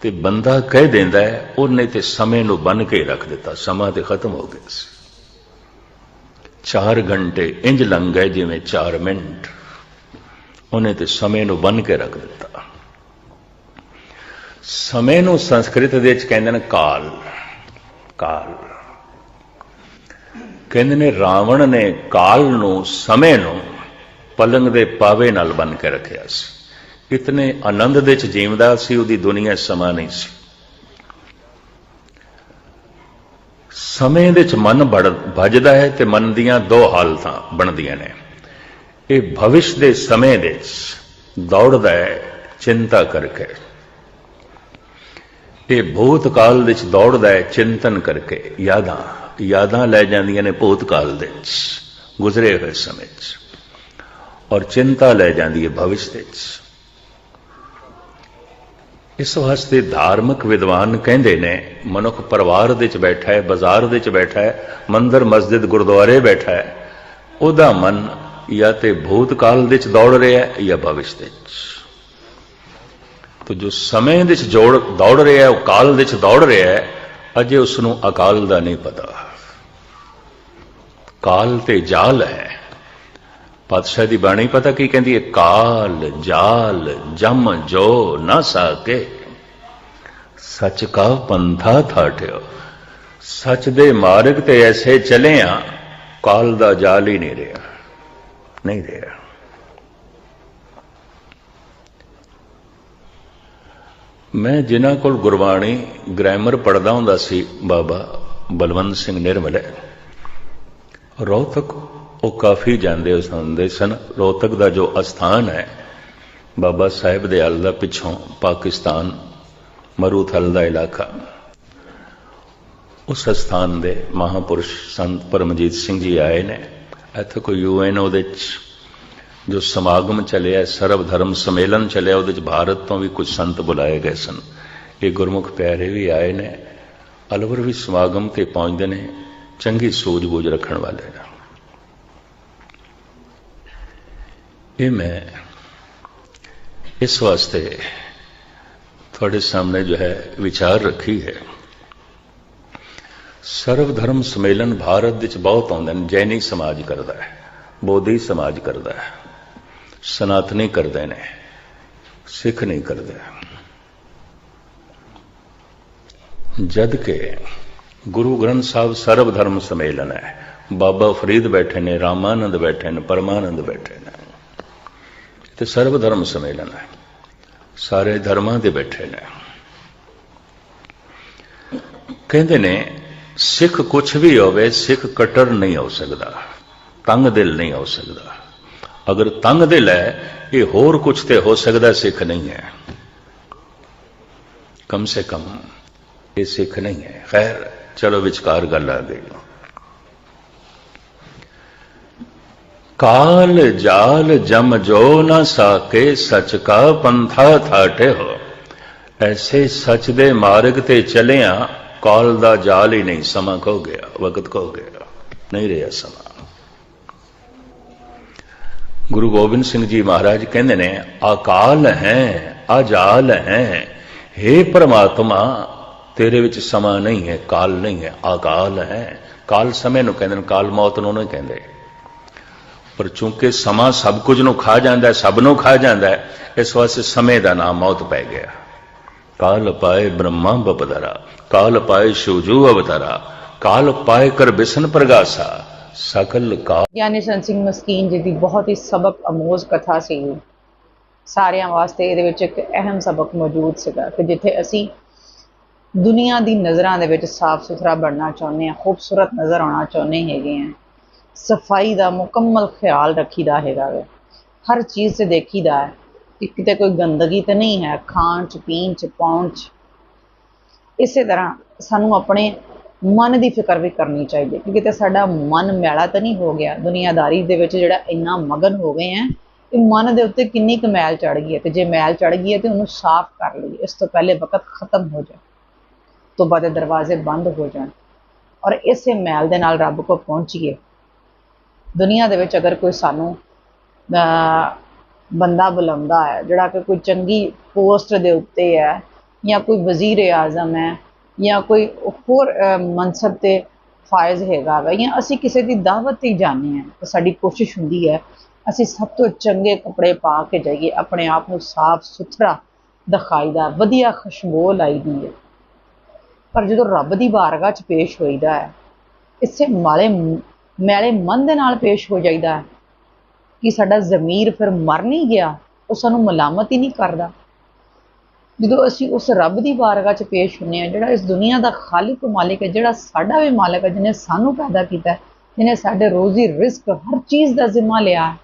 Speaker 2: ਤੇ ਬੰਦਾ ਕਹਿ ਦਿੰਦਾ ਹੈ, ਉਹਨੇ ਤੇ ਸਮੇਂ ਨੂੰ ਬੰਨ ਕੇ ਰੱਖ ਦਿੱਤਾ, ਸਮਾਂ ਤੇ ਖਤਮ ਹੋ ਗਿਆ ਸੀ। 4 ਘੰਟੇ ਇੰਜ ਲੰਘ ਗਏ ਜਿਵੇਂ 4 ਮਿੰਟ। ਉਹਨੇ ਤੇ ਸਮੇਂ ਨੂੰ ਬੰਨ ਕੇ ਰੱਖ ਦਿੱਤਾ। ਸਮੇਂ ਨੂੰ ਸੰਸਕ੍ਰਿਤ ਦੇ ਵਿੱਚ ਕਹਿੰਦੇ ਨੇ ਕਾਲ। ਕਾਲ। ਕਹਿੰਦੇ ਨੇ ਰਾਵਣ ਨੇ ਕਾਲ ਨੂੰ, ਸਮੇਂ ਨੂੰ ਪਲੰਗ ਦੇ ਪਾਵੇ ਨਾਲ ਬੰਨ ਕੇ ਰੱਖਿਆ ਸੀ। ਇਤਨੇ ਆਨੰਦ ਦੇ ਚ ਜੀਵਦਾ ਸੀ, ਉਹਦੀ ਦੁਨੀਆ ਸਮਾਂ ਨਹੀਂ ਸੀ। ਸਮੇਂ ਦੇ ਚ ਮਨ ਵੱਜਦਾ ਹੈ ਤੇ ਮਨ ਦੀਆਂ ਦੋ ਹਾਲਤਾਂ ਬਣਦੀਆਂ ਨੇ। ਇਹ ਭਵਿਸ਼ ਦੇ ਸਮੇਂ ਦੇ ਚ ਦੌੜਦਾ ਹੈ, ਚਿੰਤਾ ਕਰਕੇ। ਇਹ ਭੂਤ ਕਾਲ ਵਿੱਚ ਦੌੜਦਾ ਹੈ, ਚਿੰਤਨ ਕਰਕੇ। ਯਾਦਾਂ ਯਾਦਾਂ ਲੈ ਜਾਂਦੀਆਂ ਨੇ ਭੂਤ ਕਾਲ ਦੇ ਵਿੱਚ, ਗੁਜ਼ਰੇ ਹੋਏ ਸਮੇਂ 'ਚ ਔਰ ਚਿੰਤਾ ਲੈ ਜਾਂਦੀ ਹੈ ਭਵਿਸ਼ ਦੇ ਵਿੱਚ। ਇਸ ਵਾਸਤੇ ਧਾਰਮਿਕ ਵਿਦਵਾਨ ਕਹਿੰਦੇ ਨੇ, ਮਨੁੱਖ ਪਰਿਵਾਰ ਦੇ ਵਿੱਚ ਬੈਠਾ ਹੈ, ਬਾਜ਼ਾਰ ਦੇ ਵਿੱਚ ਬੈਠਾ ਹੈ, ਮੰਦਰ, ਮਸਜਿਦ, ਗੁਰਦੁਆਰੇ ਬੈਠਾ ਹੈ। ਉਹਦਾ ਮਨ ਜਾਂ ਤੇ ਭੂਤ ਕਾਲ ਦੇ ਵਿੱਚ ਦੌੜ ਰਿਹਾ ਹੈ ਜਾਂ ਭਵਿਸ਼ ਦੇ ਵਿੱਚ। ਤੋ ਜੋ ਸਮੇਂ ਦੇ ਵਿੱਚ ਜੋੜ ਦੌੜ ਰਿਹਾ ਹੈ, ਉਹ ਕਾਲ ਦੇ ਵਿੱਚ ਦੌੜ ਰਿਹਾ ਹੈ, ਅਜੇ ਉਸ ਨੂੰ ਅਕਾਲ ਦਾ ਨਹੀਂ ਪਤਾ। ਕਾਲ ਤੇ ਜਾਲ ਹੈ। ਪਾਤਸ਼ਾਹ ਦੀ ਬਾਣੀ ਪਤਾ ਕੀ ਕਹਿੰਦੀ ਹੈ? ਕਾਲ, ਜਾਲ, ਜਮ, ਜੋ ਨਾ ਸਕੇ। ਸੱਚ ਕਾ ਪੰਥਾ ਥਾਟਿਓ ਸੱਚ ਦੇ ਮਾਰਗ ਤੇ ਐਸੇ ਚਲੇ ਆ ਕਾਲ ਦਾ ਜਾਲ ਹੀ ਨਹੀਂ ਰਿਹਾ। ਨਹੀਂ ਰਿਹਾ। ਮੈਂ ਜਿਨ੍ਹਾਂ ਕੋਲ ਗੁਰਬਾਣੀ, ਗ੍ਰਾਮਰ ਪੜਦਾ ਹੁੰਦਾ ਸੀ, ਬਾਬਾ ਬਲਵੰਤ ਸਿੰਘ ਨਿਰਮਲ। ਹੈ ਰੋਹਤਕ ਉਹ ਕਾਫੀ ਜਾਂਦੇ ਉਸ ਹੁੰਦੇ ਸਨ। ਰੋਹਤਕ ਦਾ ਜੋ ਅਸਥਾਨ ਹੈ, ਬਾਬਾ ਸਾਹਿਬ ਦੇ ਹਲ ਦਾ ਪਿੱਛੋਂ ਪਾਕਿਸਤਾਨ ਮਰੂਥਲ ਦਾ ਇਲਾਕਾ। ਉਸ ਸਥਾਨ ਦੇ ਮਹਾਪੁਰਸ਼ ਸੰਤ ਪਰਮਜੀਤ ਸਿੰਘ ਜੀ ਆਏ ਨੇ। ਇੱਥੇ ਕੋਈ ਯੂਐਨ ਉਹਦੇ ਚ ਜੋ ਸਮਾਗਮ ਚੱਲਿਆ ਸਰਵ ਧਰਮ ਸੰਮੇਲਨ ਚੱਲਿਆ, ਉਹਦੇ ਚ ਭਾਰਤ ਤੋਂ ਵੀ ਕੁਝ ਸੰਤ ਬੁਲਾਏ ਗਏ ਸਨ। ਇਹ ਗੁਰਮੁਖ ਪਿਆਰੇ ਵੀ ਆਏ ਨੇ। ਅਲਵਰ ਵੀ ਸਮਾਗਮ ਤੇ ਪਹੁੰਚਦੇ ਨੇ। ਚੰਗੀ ਸੂਝ-ਬੂਝ ਰੱਖਣ ਵਾਲੇ ਨੇ ਇਹ ਮੈਂ ਇਸ ਵਾਸਤੇ ਤੁਹਾਡੇ ਸਾਹਮਣੇ ਜੋ ਹੈ ਵਿਚਾਰ ਰੱਖੀ ਹੈ। ਸਰਵ ਧਰਮ ਸੰਮੇਲਨ ਭਾਰਤ ਵਿੱਚ ਬਹੁਤ ਆਉਂਦੇ ਨੇ ਜੈਨੀ ਸਮਾਜ ਕਰਦਾ ਹੈ, ਬੋਧੀ ਸਮਾਜ ਕਰਦਾ ਹੈ, ਸਨਾਤਨੀ ਕਰਦੇ ਨੇ, ਸਿੱਖ ਨਹੀਂ ਕਰਦੇ। ਜਦ ਕਿ ਗੁਰੂ ਗ੍ਰੰਥ ਸਾਹਿਬ ਸਰਵ ਧਰਮ ਸੰਮੇਲਨ ਹੈ, ਬਾਬਾ ਫਰੀਦ ਬੈਠੇ ਨੇ, ਰਾਮਾਨੰਦ ਬੈਠੇ ਨੇ, ਪਰਮਾਨੰਦ ਬੈਠੇ ਨੇ। ਤੇ ਸਰਵ ਧਰਮ ਸੰਮੇਲਨ ਹੈ। ਸਾਰੇ ਧਰਮਾਂ ਦੇ ਬੈਠੇ ਨੇ। ਕਹਿੰਦੇ ਨੇ, ਸਿੱਖ ਕੁਝ ਵੀ ਹੋਵੇ, ਸਿੱਖ ਕਟਰ ਨਹੀਂ ਹੋ ਸਕਦਾ। ਤੰਗ ਦਿਲ ਨਹੀਂ ਹੋ ਸਕਦਾ। ਅਗਰ ਤੰਗ ਦਿਲ ਹੈ, ਇਹ ਹੋਰ ਕੁਝ ਤੇ ਹੋ ਸਕਦਾ ਸਿੱਖ ਨਹੀਂ ਹੈ। ਕਮ ਸੇ ਕਮ, ਇਹ ਸਿੱਖ ਨਹੀਂ ਹੈ। ਖੈਰ, ਚਲੋ ਵਿਚਕਾਰ ਗੱਲ ਆ ਗਈ। ਕਾਲ ਜਾਲ ਜਮ ਜੋ ਨਾ ਸਾਕੇ, ਸਚ ਕਾ ਪੰਥਾ ਥਾਟੇ ਹੋ। ਐਸੇ ਸੱਚ ਦੇ ਮਾਰਗ ਤੇ ਚਲਿਆ, ਕਾਲ ਦਾ ਜਾਲ ਹੀ ਨਹੀਂ, ਸਮਾਂ ਕੋ ਗਿਆ, ਵਕਤ ਖੋ ਗਿਆ, ਨਹੀਂ ਰਿਹਾ ਸਮਾਂ। ਗੁਰੂ ਗੋਬਿੰਦ ਸਿੰਘ ਜੀ ਮਹਾਰਾਜ ਕਹਿੰਦੇ ਨੇ ਅਕਾਲ ਹੈ ਅਜਾਲ ਹੈ हे ਪ੍ਰਮਾਤਮਾ, ਤੇਰੇ ਵਿੱਚ ਸਮਾਂ ਨਹੀਂ ਹੈ, ਕਾਲ ਨਹੀਂ ਹੈ ਅਕਾਲ ਹੈ। ਕਾਲ ਸਮੇਂ ਨੂੰ ਕਹਿੰਦੇ ਨੇ, ਕਾਲ ਮੌਤ ਨੂੰ ਨਹੀਂ ਕਹਿੰਦੇ। ਪਰ ਚੂੰਕਿ ਸਮਾਂ ਸਭ ਕੁਝ ਨੂੰ ਖਾ ਜਾਂਦਾ ਹੈ, ਸਭ ਨੂੰ ਖਾ ਜਾਂਦਾ ਹੈ, ਇਸ ਵਾਸਤੇ ਸਮੇਂ ਦਾ ਨਾਮ ਮੌਤ ਪੈ ਗਿਆ। ਕਾਲ ਪਾਏ ਬ੍ਰਹਮਾ ਬਪਦਰਾ, ਕਾਲ ਪਾਏ ਸ਼ੂਜੂ ਅਵਤਾਰਾ, ਕਾਲ ਪਾਏ ਕਰ ਬਿਸ਼ਨ ਪ੍ਰਗਾਸਾ ਸਕਲ ਕਾਲ
Speaker 1: ਗਿਆਨੀ ਸੰਤ ਸਿੰਘ ਮਸਕੀਨ ਜੀ ਦੀ ਬਹੁਤ ਹੀ ਸਬਕ ਅਮੋਜ਼ ਕਥਾ ਸੀ। ਸਾਰਿਆਂ ਵਾਸਤੇ ਇਹਦੇ ਵਿੱਚ ਇੱਕ ਅਹਿਮ ਸਬਕ ਮੌਜੂਦ ਸੀਗਾ ਕਿ ਜਿੱਥੇ ਅਸੀਂ ਦੁਨੀਆ ਦੀ ਨਜ਼ਰਾਂ ਦੇ ਵਿੱਚ ਸਾਫ਼ ਸੁਥਰਾ ਬਣਨਾ ਚਾਹੁੰਦੇ ਹਾਂ, ਖੂਬਸੂਰਤ ਨਜ਼ਰ ਆਉਣਾ ਚਾਹੁੰਦੇ ਹੈਗੇ ਆ ਸਫ਼ਾਈ ਦਾ ਮੁਕੰਮਲ ਖਿਆਲ ਰੱਖੀਦਾ ਹੈਗਾ ਵੇ। ਹਰ ਚੀਜ਼ ਤੇ ਦੇਖੀਦਾ ਹੈ। ਕਿ ਕਿਤੇ ਕੋਈ ਗੰਦਗੀ ਤਾਂ ਨਹੀਂ ਹੈ, ਖਾਣ ਚ, ਪੀਣ ਚ, ਪਾਉਣ ਚ। ਇਸੇ ਤਰ੍ਹਾਂ ਸਾਨੂੰ ਆਪਣੇ ਮਨ ਦੀ ਫਿਕਰ ਵੀ ਕਰਨੀ ਚਾਹੀਦੀ ਹੈ ਕਿ ਕਿਤੇ ਸਾਡਾ ਮਨ ਮੈਲਾ ਤਾਂ ਨਹੀਂ ਹੋ ਗਿਆ। ਦੁਨੀਆਦਾਰੀ ਦੇ ਵਿੱਚ ਜਿਹੜਾ ਇੰਨਾ ਮਗਨ ਹੋ ਗਏ ਆ ਕਿ ਮਨ ਦੇ ਉੱਤੇ ਕਿੰਨੀ ਕੁ ਮੈਲ ਚੜ ਗਈ ਹੈ ਤੇ ਜੇ ਮੈਲ ਚੜ ਗਈ ਹੈ ਤੇ ਉਹਨੂੰ ਸਾਫ਼ ਕਰ ਲਈਏ। ਇਸ ਤੋਂ ਪਹਿਲੇ ਵਕਤ ਖਤਮ ਹੋ ਜਾਏ ਤੋਬਾ ਦੇ ਦਰਵਾਜ਼ੇ ਬੰਦ ਹੋ ਜਾਣ। ਔਰ ਇਸੇ ਮੈਲ ਦੇ ਨਾਲ ਰੱਬ ਕੋ ਪਹੁੰਚੀਏ। ਦੁਨੀਆ ਦੇ ਵਿੱਚ ਅਗਰ ਕੋਈ ਸਾਨੂੰ ਬੰਦਾ ਬੁਲਾਉਂਦਾ ਹੈ ਜਿਹੜਾ ਕਿ ਕੋਈ ਚੰਗੀ ਪੋਸਟ ਦੇ ਉੱਤੇ ਹੈ ਜਾਂ ਕੋਈ ਵਜ਼ੀਰ ਆਜ਼ਮ ਹੈ ਜਾਂ ਕੋਈ ਹੋਰ ਅਹ, ਮਨਸਬ ਤੇ ਫਾਇਜ਼ ਹੈਗਾ ਵਾ ਜਾਂ ਅਸੀਂ ਕਿਸੇ ਦੀ ਦਾਵਤ ਤੇ ਜਾਂਦੇ ਹਾਂ ਤਾਂ ਸਾਡੀ ਕੋਸ਼ਿਸ਼ ਹੁੰਦੀ ਹੈ ਅਸੀਂ ਸਭ ਤੋਂ ਚੰਗੇ ਕੱਪੜੇ ਪਾ ਕੇ ਜਾਈਏ ਆਪਣੇ ਆਪ ਨੂੰ ਸਾਫ਼ ਸੁਥਰਾ ਦਿਖਾਈਦਾ ਵਧੀਆ ਖੁਸ਼ਬੂ ਲਾਈਦੀ ਹੈ। ਪਰ ਜਦੋਂ ਰੱਬ ਦੀ ਬਾਰਗਾਹ 'ਚ ਪੇਸ਼ ਹੋਈਦਾ ਹੈ ਇਸੇ ਮਾਲੇ ਮੈਲੇ ਮਨ ਦੇ ਨਾਲ ਪੇਸ਼ ਹੋ ਜਾਈਦਾ ਹੈ ਕਿ ਸਾਡਾ ਜ਼ਮੀਰ ਫਿਰ ਮਰ ਨਹੀਂ ਗਿਆ, ਉਹ ਸਾਨੂੰ ਮਲਾਮਤ ਹੀ ਨਹੀਂ ਕਰਦਾ। ਜਦੋਂ ਅਸੀਂ ਉਸ ਰੱਬ ਦੀ ਬਾਰਗਾਹ 'ਚ ਪੇਸ਼ ਹੁੰਨੇ ਆ ਜਿਹੜਾ ਇਸ ਦੁਨੀਆ ਦਾ ਖਾਲਿਕ ਮਾਲਿਕ ਹੈ, ਜਿਹੜਾ ਸਾਡਾ ਵੀ ਮਾਲਕ ਹੈ, ਜਿਹਨੇ ਸਾਨੂੰ ਪੈਦਾ ਕੀਤਾ ਜਿਹਨੇ ਸਾਡੇ ਰੋਜ਼ੀ ਰਿਜ਼ਕ ਹਰ ਚੀਜ਼ ਦਾ ਜ਼ਿੰਮਾ ਲਿਆ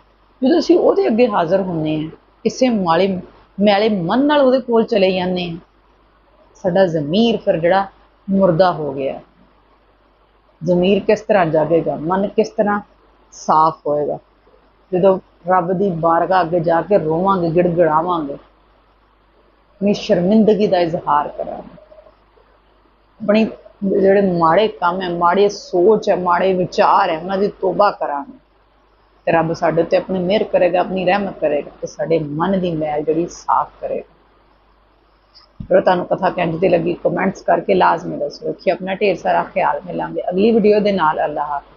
Speaker 1: ਜਦੋਂ ਅਸੀਂ ਉਹਦੇ ਅੱਗੇ ਹਾਜ਼ਰ ਹੁੰਨੇ ਆ ਇਸੇ ਮਾਲੇ, ਮੈਲੇ ਮਨ ਨਾਲ ਉਹਦੇ ਕੋਲ ਚਲੇ ਜਾਂਦੇ ਆ ਸਾਡਾ ਜ਼ਮੀਰ ਫਿਰ ਜਿਹੜਾ ਮੁਰਦਾ ਹੋ ਗਿਆ ਜ਼ਮੀਰ ਕਿਸ ਤਰ੍ਹਾਂ ਜਾਗੇਗਾ? ਮਨ ਕਿਸ ਤਰ੍ਹਾਂ ਸਾਫ਼ ਹੋਏਗਾ? ਜਦੋਂ ਰੱਬ ਦੀ ਬਾਰਗਾਹ ਅੱਗੇ ਜਾ ਕੇ ਰੋਵਾਂਗੇ, ਗਿੜਗੜਾਵਾਂਗੇ, ਆਪਣੀ ਸ਼ਰਮਿੰਦਗੀ ਦਾ ਇਜ਼ਹਾਰ ਕਰਾਂਗੇ। ਆਪਣੀ ਜਿਹੜੇ ਮਾੜੇ ਕੰਮ ਹੈ, ਮਾੜੇ ਸੋਚ ਹੈ, ਮਾੜੇ ਵਿਚਾਰ ਹੈ, ਉਹਨਾਂ ਦੀ ਤੋਬਾ ਕਰਾਂਗੇ। ਤੇ ਰੱਬ ਸਾਡੇ ਉੱਤੇ ਆਪਣੀ ਮਿਹਰ ਕਰੇਗਾ, ਆਪਣੀ ਰਹਿਮਤ ਕਰੇਗਾ ਤੇ ਸਾਡੇ ਮਨ ਦੀ ਮੈਲ ਜਿਹੜੀ ਸਾਫ਼ ਕਰੇਗਾ। ਅਗਰ ਤੁਹਾਨੂੰ ਕਥਾ ਕਿੰਝ ਦੀ ਲੱਗੀ ਕਮੈਂਟਸ ਕਰਕੇ ਲਾਜ਼ਮੀ ਦੱਸੋ ਕਿ ਆਪਣਾ ਢੇਰ ਸਾਰਾ ਖਿਆਲ ਮਿਲਾਂਗੇ। ਅਗਲੀ ਵੀਡੀਓ ਦੇ ਨਾਲ, ਅੱਲਾਹ ਹਾਫਿਜ਼।